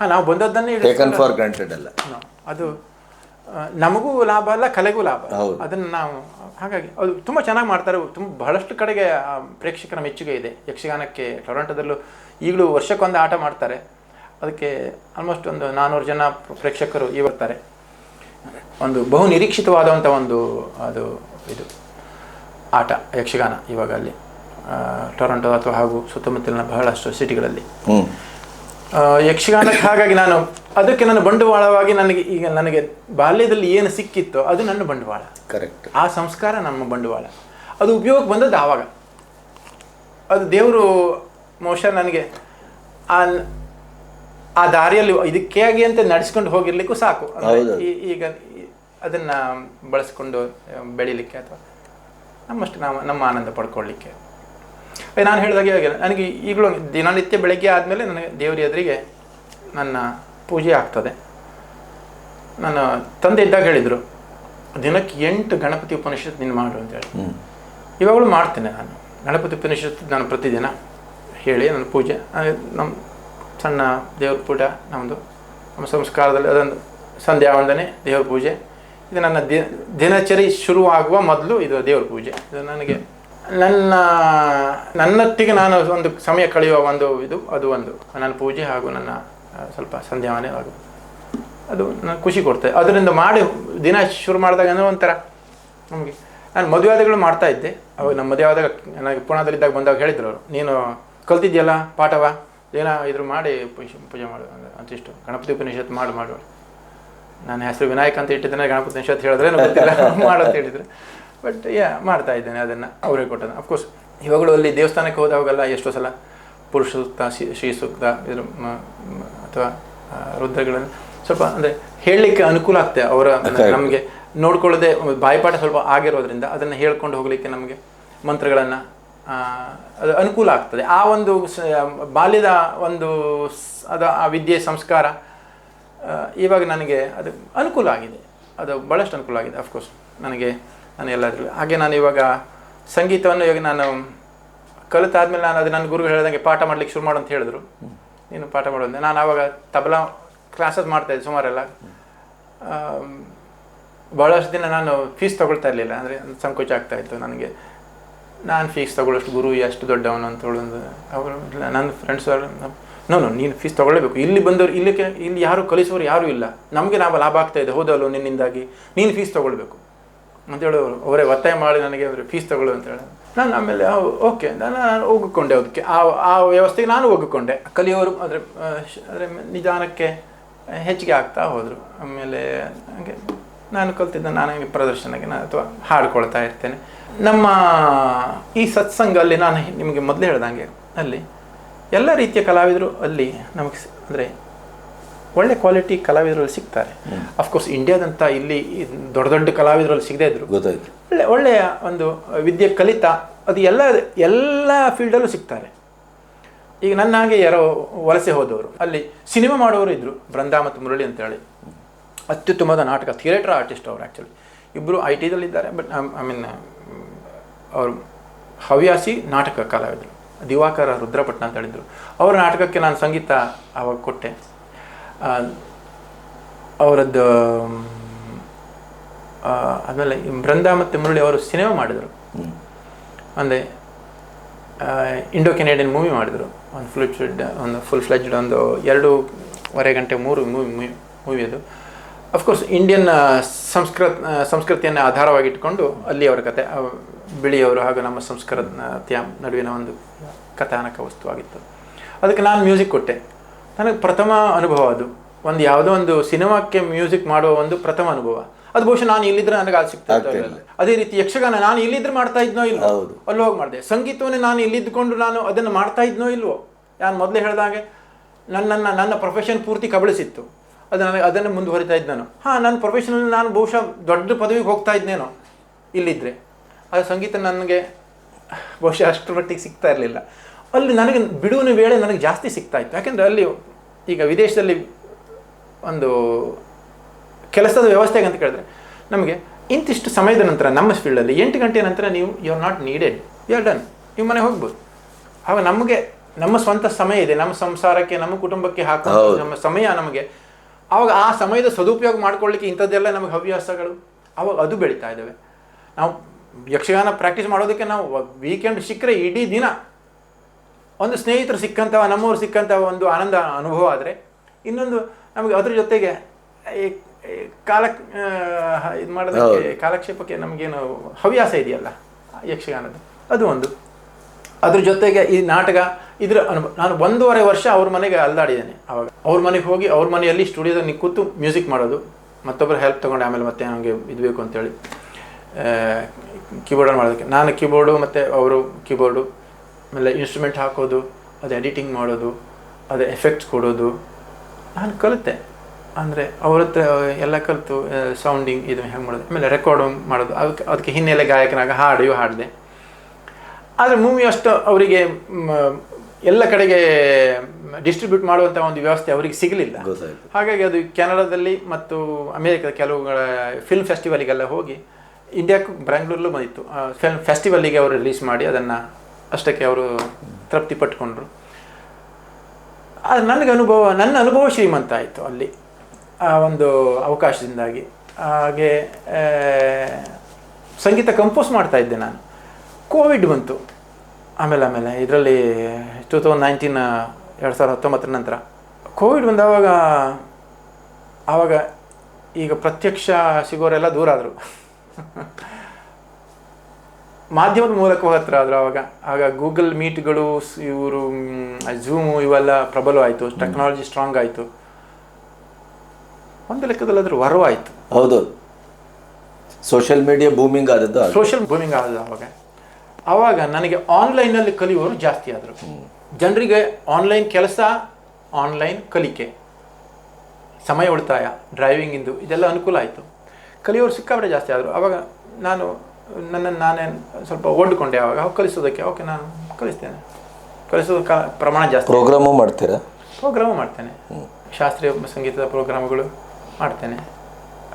ಹಾ ನಾವು ಬಂದದ್ದನ್ನೇ ಫಾರ್ ಗ್ರಾಂಟೆಡ್ ಅಲ್ಲ. ಅದು ನಮಗೂ ಲಾಭ ಅಲ್ಲ ಕಲೆಗೂ ಲಾಭ ಅದನ್ನ ನಾವು ಹಾಗಾಗಿ ಅದು ತುಂಬ ಚೆನ್ನಾಗಿ ಮಾಡ್ತಾರೆ. ತುಂಬ ಬಹಳಷ್ಟು ಕಡೆಗೆ ಪ್ರೇಕ್ಷಕರ ಮೆಚ್ಚುಗೆ ಇದೆ. ಯಕ್ಷಗಾನಕ್ಕೆ ಟೊರಾಂಟೋದಲ್ಲೂ ಈಗಲೂ ವರ್ಷಕ್ಕೊಂದು ಆಟ ಮಾಡ್ತಾರೆ. ಅದಕ್ಕೆ ಆಲ್ಮೋಸ್ಟ್ ಒಂದು ನಾನ್ನೂರು ಜನ ಪ್ರೇಕ್ಷಕರು ಈ ಬರ್ತಾರೆ. ಒಂದು ಬಹು ನಿರೀಕ್ಷಿತವಾದಂಥ ಒಂದು ಅದು ಇದು ಆಟ ಯಕ್ಷಗಾನ ಇವಾಗ ಅಲ್ಲಿ ಟೊರಾಂಟೋ ಅಥವಾ ಹಾಗೂ ಸುತ್ತಮುತ್ತಲಿನ ಬಹಳಷ್ಟು ಸಿಟಿಗಳಲ್ಲಿ ಯಕ್ಷಗಾನಕ್ಕೆ ಹಾಗಾಗಿ ನಾನು ಅದಕ್ಕೆ ನನ್ನ ಬಂಡವಾಳವಾಗಿ ನನಗೆ ಈಗ ನನಗೆ ಬಾಲ್ಯದಲ್ಲಿ ಏನು ಸಿಕ್ಕಿತ್ತೋ ಅದು ನನ್ನ ಬಂಡವಾಳ. ಕರೆಕ್ಟ್ ಆ ಸಂಸ್ಕಾರ ನಮ್ಮ ಬಂಡವಾಳ. ಅದು ಉಪಯೋಗಕ್ಕೆ ಬಂದದ್ದು ಆವಾಗ. ಅದು ದೇವರು ಮೋಶ ನನಗೆ ಆ ಆ ದಾರಿಯಲ್ಲಿ ಇದಕ್ಕೆ ಆಗಿ ಅಂತ ನಡೆಸ್ಕೊಂಡು ಹೋಗಿರ್ಲಿಕ್ಕೂ ಸಾಕು. ಈಗ ಅದನ್ನ ಬಳಸ್ಕೊಂಡು ಬೆಳಿಲಿಕ್ಕೆ ಅಥವಾ ನಮ್ಮಷ್ಟು ನಾವು ನಮ್ಮ ಆನಂದ ಪಡ್ಕೊಳ್ಳಿಕ್ಕೆ. ನಾನು ಹೇಳಿದಾಗೆ ಹಾಗೆ ನನಗೆ ಈಗಲೂ ದಿನನಿತ್ಯ ಬೆಳಗ್ಗೆ ಆದಮೇಲೆ ನನಗೆ ದೇವರ ಎದುರಿಗೆ ನನ್ನ ಪೂಜೆ ಆಗ್ತದೆ. ನನ್ನ ತಂದೆ ಇದ್ದಾಗ ಹೇಳಿದರು ದಿನಕ್ಕೆ ಎಂಟು ಗಣಪತಿ ಉಪನಿಷತ್ ನೀನು ಮಾಡು ಅಂತ ಹೇಳಿ. ಇವಾಗಲೂ ಮಾಡ್ತೇನೆ ನಾನು. ಗಣಪತಿ ಉಪನಿಷತ್ ನಾನು ಪ್ರತಿದಿನ ಹೇಳಿ ನನ್ನ ಪೂಜೆ. ನಮ್ಮ ಸಣ್ಣ ದೇವ್ರ ಪೂಜೆ ನಮ್ಮದು ನಮ್ಮ ಸಂಸ್ಕಾರದಲ್ಲಿ ಅದೊಂದು ಸಂಧ್ಯಾ ವಂದನೆ ದೇವ್ರ ಪೂಜೆ. ಇದು ನನ್ನ ದಿನಚರಿ ಶುರುವಾಗುವ ಮೊದಲು ಇದು ದೇವ್ರ ಪೂಜೆ. ಇದು ನನಗೆ ನನ್ನ ನನ್ನೊತ್ತಿಗೆ ನಾನು ಒಂದು ಸಮಯ ಕಳೆಯುವ ಒಂದು ಇದು, ಅದು ಒಂದು. ನನ್ನ ಪೂಜೆ ಹಾಗೂ ನನ್ನ ಸ್ವಲ್ಪ ಸಂಧ್ಯಾ ವಂದನೆ ಹಾಗೂ ಅದು ನನಗೆ ಖುಷಿ ಕೊಡ್ತದೆ ಅದರಿಂದ ಮಾಡಿ, ದಿನ ಶುರು ಮಾಡಿದಾಗ ಅಂದರೆ ಒಂಥರ ನಮಗೆ. ನಾನು ಮದುವೆಯಾದಗಳು ಮಾಡ್ತಾ ಇದ್ದೆ. ಅವಾಗ ನಮ್ಮ ಮದುವೆ ಆದಾಗ ನನಗೆ ಪುಣಾದಲ್ಲಿದ್ದಾಗ ಬಂದಾಗ ಹೇಳಿದ್ರು ಅವರು, ನೀನು ಕಲ್ತಿದ್ಯಲ್ಲ ಪಾಠವ? ಏನೋ ಇದ್ರ ಮಾಡಿ ಪೂಜೆ ಪೂಜೆ ಮಾಡು, ಅಂತ ಅಂತಿಷ್ಟು ಗಣಪತಿ ಉಪನಿಷತ್ ಮಾಡು ಮಾಡು. ನನ್ನ ಹೆಸರು ವಿನಾಯಕ್ ಅಂತ ಇಟ್ಟಿದ್ದೇನೆ, ಗಣಪತಿ ಉಪನಿಷತ್ ಹೇಳಿದ್ರೆ ಮಾಡು ಅಂತ ಹೇಳಿದ್ರು. ಬಟ್ ಯಾ ಮಾಡ್ತಾ ಇದ್ದೇನೆ ಅದನ್ನು ಅವರೇ ಕೊಟ್ಟದ್ದು. ಅಫ್ಕೋರ್ಸ್ ಇವಾಗಲೂ ಅಲ್ಲಿ ದೇವಸ್ಥಾನಕ್ಕೆ ಹೋದಾಗಲ್ಲ ಎಷ್ಟೋ ಸಲ ಪುರುಷ ಸೂಕ್ತ ಶ್ರೀ- ಶ್ರೀ ಸೂಕ್ತ ಇದ್ರ ಅಥವಾ ರುದ್ರಗಳನ್ನು ಸ್ವಲ್ಪ ಅಂದರೆ ಹೇಳಲಿಕ್ಕೆ ಅನುಕೂಲ ಆಗ್ತದೆ ಅವರ ನಮಗೆ. ನೋಡ್ಕೊಳ್ಳದೆ ಬಾಯಿಪಾಠ ಸ್ವಲ್ಪ ಆಗಿರೋದ್ರಿಂದ ಅದನ್ನು ಹೇಳ್ಕೊಂಡು ಹೋಗಲಿಕ್ಕೆ ನಮಗೆ ಮಂತ್ರಗಳನ್ನು ಅದು ಅನುಕೂಲ ಆಗ್ತದೆ. ಆ ಒಂದು ಬಾಲ್ಯದ ಒಂದು ಅದು ಆ ವಿದ್ಯೆ ಸಂಸ್ಕಾರ ಇವಾಗ ನನಗೆ ಅದು ಅನುಕೂಲ ಆಗಿದೆ. ಅದು ಭಾಳಷ್ಟು ಅನುಕೂಲ ಆಗಿದೆ ಅಫ್ಕೋರ್ಸ್ ನನಗೆ ನಾನು ಎಲ್ಲಾದರೂ. ಹಾಗೆ ನಾನು ಇವಾಗ ಸಂಗೀತವನ್ನು ಇವಾಗ ನಾನು ಕಲಿತಾದ್ಮೇಲೆ ನಾನು ಅದು ನನ್ನ ಗುರುಗಳು ಹೇಳ್ದಂಗೆ ಪಾಠ ಮಾಡ್ಲಿಕ್ಕೆ ಶುರು ಮಾಡು ಅಂತ ಹೇಳಿದ್ರು. ನೀನು ಪಾಠ ಮಾಡೋದು ನಾನು ಆವಾಗ ತಬಲಾ ಕ್ಲಾಸಸ್ ಮಾಡ್ತಾ ಇದ್ದೆ ಸುಮಾರೆಲ್ಲ. ಭಾಳಷ್ಟು ದಿನ ನಾನು ಫೀಸ್ ತೊಗೊಳ್ತಾ ಇರಲಿಲ್ಲ. ಅಂದರೆ ಸಂಕೋಚ ಆಗ್ತಾ ಇತ್ತು ನನಗೆ. ನಾನು ಫೀಸ್ ತೊಗೊಳ್ಳೋಷ್ಟು ಗುರು ಎಷ್ಟು ದೊಡ್ಡವನು ಅಂತ ಹೇಳೋದು. ಅವರು ಇಲ್ಲ, ನನ್ನ ಫ್ರೆಂಡ್ಸ್ ನೋ ನೋ ನೀನು ಫೀಸ್ ತಗೊಳ್ಳೇಬೇಕು. ಇಲ್ಲಿ ಬಂದವರು ಇಲ್ಲಿಗೆ ಇಲ್ಲಿ ಯಾರು ಕಲಿಸೋರು ಯಾರೂ ಇಲ್ಲ. ನಮಗೆ ನಾವು ಲಾಭ ಆಗ್ತಾ ಇದೆ. ಹೌದಲ್ವ ನಿನ್ನಿಂದಾಗಿ. ನೀನು ಫೀಸ್ ತಗೊಳ್ಬೇಕು. ಅಂತ ಹೇಳೋರು ಅವರೇ ಒತ್ತಾಯ ಮಾಡಿ ನನಗೆ ಅವರು ಫೀಸ್ ತಗೊಳ್ಳು ಅಂತ ಹೇಳಿ ನಾನು ಆಮೇಲೆ ಓಕೆ ನಾನು ಹೋಗಿಕೊಂಡೆ ಅದಕ್ಕೆ. ಆ ಆ ವ್ಯವಸ್ಥೆಗೆ ನಾನು ಹೋಗಿಕೊಂಡೆ. ಕಲಿಯೋರು ಅಂದರೆ ಅಂದರೆ ನಿಧಾನಕ್ಕೆ ಹೆಚ್ಚಿಗೆ ಆಗ್ತಾ ಹೋದರು. ಆಮೇಲೆ ಹಾಗೆ ನಾನು ಕಲ್ತಿದ್ದ ನಾನು ಹಂಗೆ ಪ್ರದರ್ಶನಕ್ಕೆ ನಾನು ಅಥವಾ ಹಾಡ್ಕೊಳ್ತಾ ಇರ್ತೇನೆ. ನಮ್ಮ ಈ ಸತ್ಸಂಗ ಅಲ್ಲಿ ನಾನು ನಿಮಗೆ ಮೊದಲು ಹೇಳ್ದಂಗೆ ಅಲ್ಲಿ ಎಲ್ಲ ರೀತಿಯ ಕಲಾವಿದರು ಅಲ್ಲಿ ನಮಗೆ ಅಂದರೆ ಒಳ್ಳೆ ಕ್ವಾಲಿಟಿ ಕಲಾವಿದರಲ್ಲಿ ಸಿಗ್ತಾರೆ. ಅಫ್ಕೋರ್ಸ್ ಇಂಡಿಯಾದಂಥ ಇಲ್ಲಿ ದೊಡ್ಡ ದೊಡ್ಡ ಕಲಾವಿದರಲ್ಲಿ ಸಿಗದೇ ಇದ್ರು. ಗೊತ್ತಾಯ್ತು. ಒಳ್ಳೆ ಒಳ್ಳೆಯ ಒಂದು ವಿದ್ಯೆ ಕಲಿತಾ ಅದು ಎಲ್ಲ ಎಲ್ಲ ಫೀಲ್ಡಲ್ಲೂ ಸಿಗ್ತಾರೆ. ಈಗ ನನ್ನ ಹಾಗೆ ಯಾರೋ ವಲಸೆ ಹೋದವರು ಅಲ್ಲಿ ಸಿನಿಮಾ ಮಾಡೋರು ಇದ್ದರು ಬೃಂದಾ ಮತ್ತು ಮುರಳಿ ಅಂತೇಳಿ. ಅತ್ಯುತ್ತಮವಾದ ನಾಟಕ ಥಿಯೇಟರ್ ಆರ್ಟಿಸ್ಟ್ ಅವರು ಆ್ಯಕ್ಚುಲಿ ಇಬ್ಬರು ಐ ಟಿದಲ್ಲಿದ್ದಾರೆ ಬಟ್ ಐ ಮೀನ್ ಅವರು ಹವ್ಯಾಸಿ ನಾಟಕ ಕಲಾವಿದರು. ದಿವಾಕರ ರುದ್ರಪಟ್ನ ಅಂತ ಹೇಳಿದರು. ಅವರ ನಾಟಕಕ್ಕೆ ನಾನು ಸಂಗೀತ ಅವಾಗ ಕೊಟ್ಟೆ. ಅವರದ್ದು ಆಮೇಲೆ ಬೃಂದಾ ಮತ್ತು ಮುರಳಿ ಅವರು ಸಿನಿಮಾ ಮಾಡಿದರು. ಅಂದರೆ ಇಂಡೋ ಕೆನೇಡಿಯನ್ ಮೂವಿ ಮಾಡಿದರು. ಒಂದು ಫುಲ್ ಫ್ಲೆಡ್ ಒಂದು ಫುಲ್ ಫ್ಲೆಜ್ಡ್ ಒಂದು ಎರಡೂವರೆ ಗಂಟೆ ಮೂರು ಮೂವಿ ಮೂವಿ ಅದು. ಅಫ್ಕೋರ್ಸ್ ಇಂಡಿಯನ್ ಸಂಸ್ಕೃತ ಸಂಸ್ಕೃತಿಯನ್ನು ಆಧಾರವಾಗಿಟ್ಕೊಂಡು ಅಲ್ಲಿ ಅವರ ಕತೆ ಬಿಳಿಯವರು ಹಾಗೂ ನಮ್ಮ ಸಂಸ್ಕೃತಿಯ ನಡುವಿನ ಒಂದು ಕಥಾನಕ ವಸ್ತುವಾಗಿತ್ತು. ಅದಕ್ಕೆ ನಾನು ಮ್ಯೂಸಿಕ್ ಕೊಟ್ಟೆ. ನನಗೆ ಪ್ರಥಮ ಅನುಭವ ಅದು. ಒಂದು ಯಾವುದೋ ಒಂದು ಸಿನಿಮಾಕ್ಕೆ ಮ್ಯೂಸಿಕ್ ಮಾಡುವ ಒಂದು ಪ್ರಥಮ ಅನುಭವ. ಅದು ಬಹುಶಃ ನಾನು ಇಲ್ಲಿದ್ರೆ ನನಗೆ ಅದು ಸಿಗ್ತಾ ಅದೇ ರೀತಿ ಯಕ್ಷಗಾನ ನಾನು ಇಲ್ಲಿದ್ರೆ ಮಾಡ್ತಾ ಇದ್ನೋ ಇಲ್ವೋ? ಹೌದು. ಅಲ್ಲಿ ಹೋಗಿ ಮಾಡಿದೆ. ಸಂಗೀತವನ್ನೇ ನಾನು ಇಲ್ಲಿದ್ದುಕೊಂಡು ನಾನು ಅದನ್ನು ಮಾಡ್ತಾ ಇದ್ನೋ ಇಲ್ವೋ? ನಾನು ಮೊದಲೇ ಹೇಳ್ದಾಗೆ ನನ್ನನ್ನು ನನ್ನ ಪ್ರೊಫೆಷನ್ ಪೂರ್ತಿ ಕಬಳಿಸಿತ್ತು. ಅದು ನನಗೆ ಅದನ್ನು ಮುಂದುವರಿತಾ ಇದ್ದಾನು ಹಾಂ ನನ್ನ ಪ್ರೊಫೆಷನಲ್ಲಿ ನಾನು ಬಹುಶಃ ದೊಡ್ಡ ಪದವಿಗೆ ಹೋಗ್ತಾ ಇದ್ದೇನೋ ಇಲ್ಲಿದ್ದರೆ ಆ ಸಂಗೀತ ನನಗೆ ಬಹುಶಃ ಅಷ್ಟರ ಮಟ್ಟಿಗೆ ಸಿಗ್ತಾ ಇರಲಿಲ್ಲ. ಅಲ್ಲಿ ನನಗೆ ಬಿಡುವಿನ ವೇಳೆ ನನಗೆ ಜಾಸ್ತಿ ಸಿಗ್ತಾ ಇತ್ತು. ಯಾಕೆಂದರೆ ಅಲ್ಲಿ ಈಗ ವಿದೇಶದಲ್ಲಿ ಒಂದು ಕೆಲಸದ ವ್ಯವಸ್ಥೆಗೆ ಅಂತ ಕೇಳಿದ್ರೆ ನಮಗೆ ಇಂತಿಷ್ಟು ಸಮಯದ ನಂತರ ನಮ್ಮ ಫೀಲ್ಡಲ್ಲಿ ಎಂಟು ಗಂಟೆ ನಂತರ ನೀವು you are not needed you are done ನೀವು ಮನೆ ಹೋಗ್ಬೋದು. ಆಗ ನಮಗೆ ನಮ್ಮ ಸ್ವಂತ ಸಮಯ ಇದೆ. ನಮ್ಮ ಸಂಸಾರಕ್ಕೆ ನಮ್ಮ ಕುಟುಂಬಕ್ಕೆ ಹಾಕೋ ನಮ್ಮ ಸಮಯ ನಮಗೆ. ಆವಾಗ ಆ ಸಮಯದ ಸದುಪಯೋಗ ಮಾಡ್ಕೊಳ್ಳಿಕ್ಕೆ ಇಂಥದ್ದೆಲ್ಲ ನಮಗೆ ಹವ್ಯಾಸಗಳು ಆವಾಗ ಅದು ಬೆಳೀತಾ ಇದ್ದಾವೆ. ನಾವು ಯಕ್ಷಗಾನ ಪ್ರಾಕ್ಟೀಸ್ ಮಾಡೋದಕ್ಕೆ ನಾವು ವೀಕೆಂಡ್ ಸಿಕ್ಕರೆ ಇಡೀ ದಿನ ಒಂದು ಸ್ನೇಹಿತರು ಸಿಕ್ಕಂಥ ನಮ್ಮವರು ಸಿಕ್ಕಂಥ ಒಂದು ಆನಂದ ಅನುಭವ ಆದರೆ ಇನ್ನೊಂದು ನಮಗೆ ಅದ್ರ ಜೊತೆಗೆ ಕಾಲ ಇದು ಮಾಡೋದಕ್ಕೆ ಕಾಲಕ್ಷೇಪಕ್ಕೆ ನಮಗೇನು ಹವ್ಯಾಸ ಇದೆಯಲ್ಲ ಯಕ್ಷಗಾನದ ಅದು ಒಂದು. ಅದ್ರ ಜೊತೆಗೆ ಈ ನಾಟಕ ಇದ್ರ ಅನುಭವ ನಾನು ಒಂದೂವರೆ ವರ್ಷ ಅವ್ರ ಮನೆಗೆ ಅಲ್ದಾಡಿದ್ದೇನೆ ಅವಾಗ. ಅವ್ರ ಮನೆಗೆ ಹೋಗಿ ಅವ್ರ ಮನೆಯಲ್ಲಿ ಸ್ಟುಡಿಯೋದಲ್ಲಿ ಕೂತು ಮ್ಯೂಸಿಕ್ ಮಾಡೋದು ಮತ್ತೊಬ್ಬರು ಹೆಲ್ಪ್ ತೊಗೊಂಡು ಆಮೇಲೆ ಮತ್ತೆ ನನಗೆ ಇದು ಬೇಕು ಅಂತೇಳಿ ಕೀಬೋರ್ಡನ್ನು ಮಾಡೋದಕ್ಕೆ. ನಾನು ಕೀಬೋರ್ಡು ಮತ್ತು ಅವರು ಕೀಬೋರ್ಡು ಆಮೇಲೆ ಇನ್ಸ್ಟ್ರೂಮೆಂಟ್ ಹಾಕೋದು ಅದು ಎಡಿಟಿಂಗ್ ಮಾಡೋದು ಅದು ಎಫೆಕ್ಟ್ಸ್ ಕೊಡೋದು ನಾನು ಕಲಿತೆ. ಅಂದರೆ ಅವ್ರ ಹತ್ರ ಎಲ್ಲ ಕಲಿತು ಸೌಂಡಿಂಗ್ ಇದು ಹೆಂಗೆ ಮಾಡೋದು ಆಮೇಲೆ ರೆಕಾರ್ಡು ಮಾಡೋದು. ಅದಕ್ಕೆ ಅದಕ್ಕೆ ಹಿನ್ನೆಲೆ ಗಾಯಕನಾಗ ಹಾಡು ಹಾಡಿದೆ. ಆದರೆ ಮೂವಿ ಅಷ್ಟು ಅವರಿಗೆ ಎಲ್ಲ ಕಡೆಗೆ ಡಿಸ್ಟ್ರಿಬ್ಯೂಟ್ ಮಾಡುವಂಥ ಒಂದು ವ್ಯವಸ್ಥೆ ಅವರಿಗೆ ಸಿಗಲಿಲ್ಲ. ಹಾಗಾಗಿ ಅದು ಕೆನಡಾದಲ್ಲಿ ಮತ್ತು ಅಮೇರಿಕದ ಕೆಲವುಗಳ ಫಿಲ್ಮ್ ಫೆಸ್ಟಿವಲಿಗೆಲ್ಲ ಹೋಗಿ ಇಂಡಿಯಾಕ್ಕೂ ಬ್ಯಾಂಗ್ಳೂರಲ್ಲೂ ಬಂದಿತ್ತು. ಫಿಲ್ಮ್ ಫೆಸ್ಟಿವಲ್ಲಿಗೆ ಅವರು ರಿಲೀಸ್ ಮಾಡಿ ಅದನ್ನು ಅಷ್ಟಕ್ಕೆ ಅವರು ತೃಪ್ತಿ ಪಟ್ಕೊಂಡ್ರು. ಅದು ನನಗೆ ಅನುಭವ, ನನ್ನ ಅನುಭವ ಶ್ರೀಮಂತ ಆಯಿತು ಅಲ್ಲಿ, ಆ ಒಂದು ಅವಕಾಶದಿಂದಾಗಿ. ಹಾಗೆ ಸಂಗೀತ ಕಂಪೋಸ್ ಮಾಡ್ತಾ ಇದ್ದೆ ನಾನು. ಕೋವಿಡ್ ಬಂತು. ಆಮೇಲೆ ಆಮೇಲೆ ಇದರಲ್ಲಿ ಟೂ ತೌಸಂಡ್ ನೈನ್ಟೀನ್ ಎರಡು ಸಾವಿರದ ಹತ್ತೊಂಬತ್ತರ ನಂತರ. ಕೋವಿಡ್ ಬಂದವಾಗ, ಆವಾಗ ಈಗ ಪ್ರತ್ಯಕ್ಷ ಸಿಗೋರೆಲ್ಲ ದೂರ ಆದರು. ಮಾಧ್ಯಮದ ಮೂಲಕ ಹತ್ರ ಆದ್ರೆ ಅವಾಗ. ಆಗ ಗೂಗಲ್ ಮೀಟ್ಗಳು ಇವರು ಝೂಮು ಇವೆಲ್ಲ ಪ್ರಬಲವಾಯಿತು. ಟೆಕ್ನಾಲಜಿ ಸ್ಟ್ರಾಂಗ್ ಆಯಿತು. ಒಂದು ಲೆಕ್ಕದಲ್ಲಿ ಅದ್ರ ವರವಾಯಿತು. ಹೌದು. ಸೋಷಿಯಲ್ ಮೀಡಿಯಾ ಬೂಮಿಂಗ್ ಆದದ್ದು. ಸೋಷಿಯಲ್ ಬೂಮಿಂಗ್ ಆದದ್ದು ಅವಾಗ. ಆವಾಗ ನನಗೆ ಆನ್ಲೈನಲ್ಲಿ ಕಲಿಯೋರು ಜಾಸ್ತಿ ಆದರು. ಜನರಿಗೆ ಆನ್ಲೈನ್ ಕೆಲಸ ಆನ್ಲೈನ್ ಕಲಿಕೆ. ಸಮಯ ಉಳಿತಾಯ ಡ್ರೈವಿಂಗಿಂದು ಇದೆಲ್ಲ ಅನುಕೂಲ ಆಯಿತು. ಕಲಿಯೋರು ಸಿಕ್ಕಾಪಟ್ಟೆ ಜಾಸ್ತಿ ಆದರು. ಆವಾಗ ನಾನು ನನ್ನನ್ನು ನಾನೇ ಸ್ವಲ್ಪ ಓಡ್ಕೊಂಡೆ ಆವಾಗ. ಕಲಿಸೋದಕ್ಕೆ ಓಕೆ ನಾನು ಕಲಿಸ್ತೇನೆ. ಕಲಿಸೋದು ಕಾ ಪ್ರಮಾಣ ಜಾಸ್ತಿ. ಪ್ರೋಗ್ರಾಮು ಮಾಡ್ತೀರಾ? ಪ್ರೋಗ್ರಾಮು ಮಾಡ್ತೇನೆ. ಶಾಸ್ತ್ರೀಯ ಸಂಗೀತದ ಪ್ರೋಗ್ರಾಮ್ಗಳು ಮಾಡ್ತೇನೆ.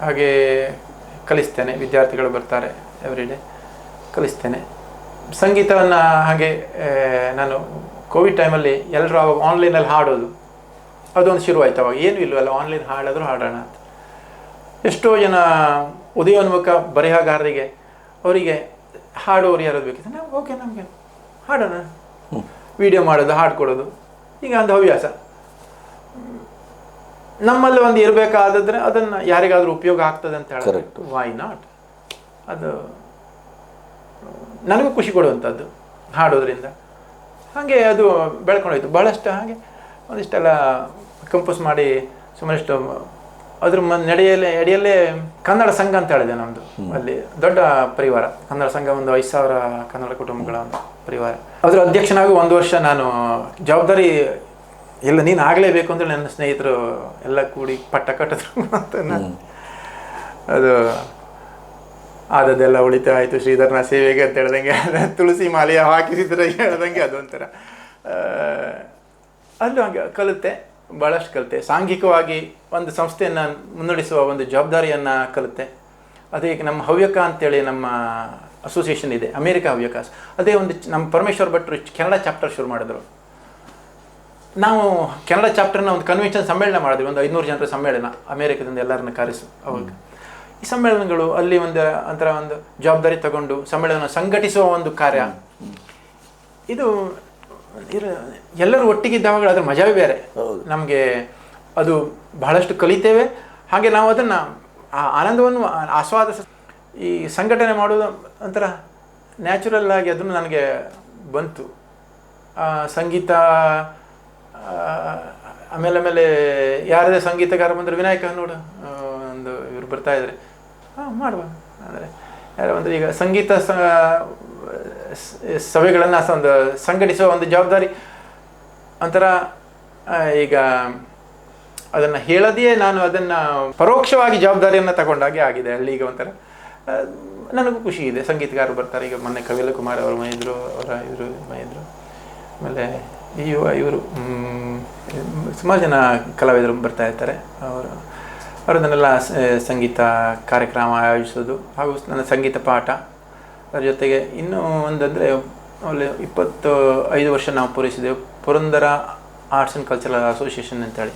ಹಾಗೆ ಕಲಿಸ್ತೇನೆ. ವಿದ್ಯಾರ್ಥಿಗಳು ಬರ್ತಾರೆ ಎವ್ರಿ ಡೇ ಕಲಿಸ್ತೇನೆ. ಸಂಗೀತವನ್ನು ಹಾಗೆ ನಾನು ಕೋವಿಡ್ ಟೈಮಲ್ಲಿ ಎಲ್ಲರೂ ಆವಾಗ ಆನ್ಲೈನಲ್ಲಿ ಹಾಡೋದು. ಅದೊಂದು ಶುರುವಾಯ್ತು ಅವಾಗ. ಏನೂ ಇಲ್ಲವಲ್ಲ ಆನ್ಲೈನ್ ಹಾಡಾದರೂ ಹಾಡೋಣ ಅಂತ. ಎಷ್ಟೋ ಜನ ಉದಯೋನ್ಮುಖ ಬರೆಹಗಾರರಿಗೆ ಅವರಿಗೆ ಹಾಡೋರು ಯಾರಾದ್ರು ಬೇಕಿತ್ತು ನಾವು ಓಕೆ ನಮಗೆ ಹಾಡೋಣ. ವಿಡಿಯೋ ಮಾಡೋದು ಹಾಡು ಕೊಡೋದು. ಈಗ ಒಂದು ಹವ್ಯಾಸ. ನಮ್ಮಲ್ಲಿ ಒಂದು ಇರಬೇಕಾದ್ರೆ ಅದನ್ನು ಯಾರಿಗಾದ್ರೂ ಉಪಯೋಗ ಆಗ್ತದೆ ಅಂತ ಹೇಳಿ. ವೈ ನಾಟ್ ಅದು ನನಗೂ ಖುಷಿ ಕೊಡುವಂಥದ್ದು ಹಾಡೋದ್ರಿಂದ. ಹಾಗೆ ಅದು ಬೆಳ್ಕೊಂಡೋಯ್ತು. ಭಾಳಷ್ಟು ಹಾಗೆ ಒಂದಿಷ್ಟೆಲ್ಲ ಕಂಪೋಸ್ ಮಾಡಿ ಸುಮಾರಷ್ಟು ಅದ್ರ ಮ ನಡೆಯಲ್ಲೇ ಅಡಿಯಲ್ಲೇ ಕನ್ನಡ ಸಂಘ ಅಂತ ಹೇಳಿದೆ ನಮ್ಮದು ಅಲ್ಲಿ ದೊಡ್ಡ ಪರಿವಾರ ಕನ್ನಡ ಸಂಘ ಒಂದು ಐದು ಸಾವಿರ ಕನ್ನಡ ಕುಟುಂಬಗಳ ಒಂದು ಪರಿವಾರ. ಅದರ ಅಧ್ಯಕ್ಷನಾಗಿ ಒಂದು ವರ್ಷ ನಾನು ಜವಾಬ್ದಾರಿ ಎಲ್ಲ ನೀನು ಆಗಲೇಬೇಕು ಅಂತ ನನ್ನ ಸ್ನೇಹಿತರು ಎಲ್ಲ ಕೂಡಿ ಪಟ್ಟ ಕಟ್ಟಿದ್ರು ಅಂತ ನಾನು. ಅದು ಆದದ್ದೆಲ್ಲ ಉಳಿತಾಯ ಆಯಿತು. ಶ್ರೀಧರನ ಸೇವೆಗೆ ಅಂತ ಹೇಳ್ದಂಗೆ ತುಳಸಿ ಮಾಲೆಯ ಹಾಕಿಸಿದ್ರೆ ಹೇಳ್ದಂಗೆ ಅದೊಂಥರ. ಅಲ್ಲೂ ಹಂಗೆ ಕಲಿತೆ ಭಾಳಷ್ಟು ಕಲಿತೆ. ಸಾಂಘಿಕವಾಗಿ ಒಂದು ಸಂಸ್ಥೆಯನ್ನು ಮುನ್ನಡೆಸುವ ಒಂದು ಜವಾಬ್ದಾರಿಯನ್ನು ಕಲಿತೆ. ಅದೇ ನಮ್ಮ ಹವ್ಯಕ ಅಂತೇಳಿ ನಮ್ಮ ಅಸೋಸಿಯೇಷನ್ ಇದೆ, ಅಮೇರಿಕ ಹವ್ಯಕ ಅದೇ ಒಂದು ನಮ್ಮ ಪರಮೇಶ್ವರ್ ಭಟ್ರು ಕೆನಡಾ ಚಾಪ್ಟರ್ ಶುರು ಮಾಡಿದ್ರು. ನಾವು ಕೆನಡಾ ಚಾಪ್ಟರ್ನ ಒಂದು ಕನ್ವೆನ್ಷನ್ ಸಮ್ಮೇಳನ ಮಾಡಿದ್ವಿ, ಒಂದು ಐನೂರು ಜನರ ಸಮ್ಮೇಳನ ಅಮೇರಿಕದಿಂದ ಎಲ್ಲರನ್ನ ಕರೆಸು ಅವಾಗ. ಈ ಸಮ್ಮೇಳನಗಳು ಅಲ್ಲಿ ಒಂದು ಒಂಥರ ಒಂದು ಜವಾಬ್ದಾರಿ ತಗೊಂಡು ಸಮ್ಮೇಳನ ಸಂಘಟಿಸುವ ಒಂದು ಕಾರ್ಯ. ಇದು ಇರ- ಎಲ್ಲರೂ ಒಟ್ಟಿಗಿದ್ದಾವಾಗ ಅದ್ರ ಮಜವೇ ಬೇರೆ. ನಮಗೆ ಅದು ಬಹಳಷ್ಟು ಕಲಿತೇವೆ. ಹಾಗೆ ನಾವು ಅದನ್ನು ಆ ಆನಂದವನ್ನು ಆಸ್ವಾದ ಈ ಸಂಘಟನೆ ಮಾಡೋದು ಒಂಥರ ನ್ಯಾಚುರಲ್ ಆಗಿ ಅದನ್ನು ನನಗೆ ಬಂತು. ಸಂಗೀತ ಆಮೇಲೆ ಆಮೇಲೆ ಯಾರದೇ ಸಂಗೀತಗಾರ ಬಂದರೆ ವಿನಾಯಕ ನೋಡು ಒಂದು ಇವ್ರು ಬರ್ತಾ ಇದ್ದಾರೆ ಹಾಂ ಮಾಡುವ. ಅಂದರೆ ಯಾರೋ ಒಂದು ಈಗ ಸಂಗೀತ ಸ ಸಭೆಗಳನ್ನು ಒಂದು ಸಂಘಟಿಸುವ ಒಂದು ಜವಾಬ್ದಾರಿ. ಒಂಥರ ಈಗ ಅದನ್ನು ಹೇಳದೆಯೇ ನಾನು ಅದನ್ನು ಪರೋಕ್ಷವಾಗಿ ಜವಾಬ್ದಾರಿಯನ್ನು ತಗೊಂಡಾಗೆ ಆಗಿದೆ. ಅಲ್ಲಿ ಈಗ ಒಂಥರ ನನಗೂ ಖುಷಿ ಇದೆ. ಸಂಗೀತಗಾರರು ಬರ್ತಾರೆ. ಈಗ ಮೊನ್ನೆ ಕವಿಲ ಕುಮಾರ್ ಅವರು ಮೈದ್ರು, ಅವರ ಇವರು ಮೈದ್ರು. ಆಮೇಲೆ ಇವ ಇವರು ಸುಮಾರು ಜನ ಕಲಾವಿದರು ಬರ್ತಾ ಇರ್ತಾರೆ. ಅವರು, ಅವರದನ್ನೆಲ್ಲ ಸಂಗೀತ ಕಾರ್ಯಕ್ರಮ ಆಯೋಜಿಸೋದು ಹಾಗೂ ನನ್ನ ಸಂಗೀತ ಪಾಠ. ಅದ್ರ ಜೊತೆಗೆ ಇನ್ನೂ ಒಂದಂದರೆ ಅಲ್ಲಿ ಇಪ್ಪತ್ತು ಐದು ವರ್ಷ ನಾವು ಪೂರೈಸಿದೆವು. Purandara arts and cultural association ಅಂತೇಳಿ.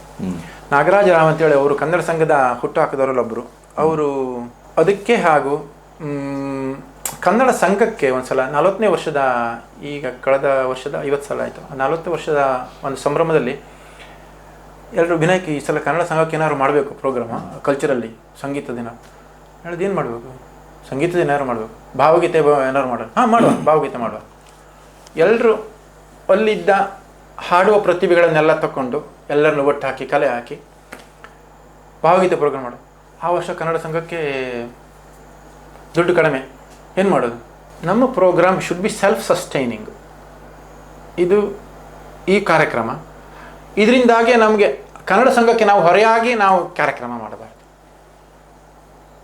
ನಾಗರಾಜ ರಾವ್ ಅಂತೇಳಿ ಅವರು ಕನ್ನಡ ಸಂಘದ ಹುಟ್ಟು ಹಾಕಿದವರಲ್ಲೊಬ್ಬರು ಅವರು ಅದಕ್ಕೆ ಹಾಗೂ ಕನ್ನಡ ಸಂಘಕ್ಕೆ ಒಂದ್ಸಲ ನಲವತ್ತನೇ ವರ್ಷದ ಈಗ ಕಳೆದ ವರ್ಷದ ಐವತ್ತು ಸಲ ಆಯಿತು. ನಲವತ್ತು ವರ್ಷದ ಒಂದು ಸಂಭ್ರಮದಲ್ಲಿ ಎಲ್ಲರೂ ವಿನಾಯಕಿ ಈ ಸಲ ಕನ್ನಡ ಸಂಘಕ್ಕೆ ಏನಾದ್ರು ಮಾಡಬೇಕು ಪ್ರೋಗ್ರಾಮ ಕಲ್ಚರಲ್ಲಿ ಸಂಗೀತ ದಿನ. ಹೇಳಿದ ಏನು ಮಾಡಬೇಕು? ಸಂಗೀತ ದಿನ ಏನಾದ್ರು ಮಾಡಬೇಕು. ಭಾವಗೀತೆ ಏನಾದ್ರು ಮಾಡೋಣ ಹಾಂ ಮಾಡುವ. ಭಾವಗೀತೆ ಮಾಡುವ. ಎಲ್ಲರೂ ಅಲ್ಲಿದ್ದ ಹಾಡುವ ಪ್ರತಿಭೆಗಳನ್ನೆಲ್ಲ ತಗೊಂಡು ಎಲ್ಲರನ್ನು ಒಟ್ಟು ಹಾಕಿ ಕಲೆ ಹಾಕಿ ಭಾವಗೀತೆ ಪ್ರೋಗ್ರಾಮ್ ಮಾಡು ಆ ವರ್ಷ ಕನ್ನಡ ಸಂಘಕ್ಕೆ ದುಡ್ಡು ಕಡಿಮೆ. ಏನು ಮಾಡೋದು? ನಮ್ಮ program should be self sustaining ಇದು ಈ ಕಾರ್ಯಕ್ರಮ. ಇದರಿಂದಾಗೆ ನಮಗೆ ಕನ್ನಡ ಸಂಘಕ್ಕೆ ನಾವು ಹೊರೆಯಾಗಿ ನಾವು ಕಾರ್ಯಕ್ರಮ ಮಾಡಬಾರ್ದು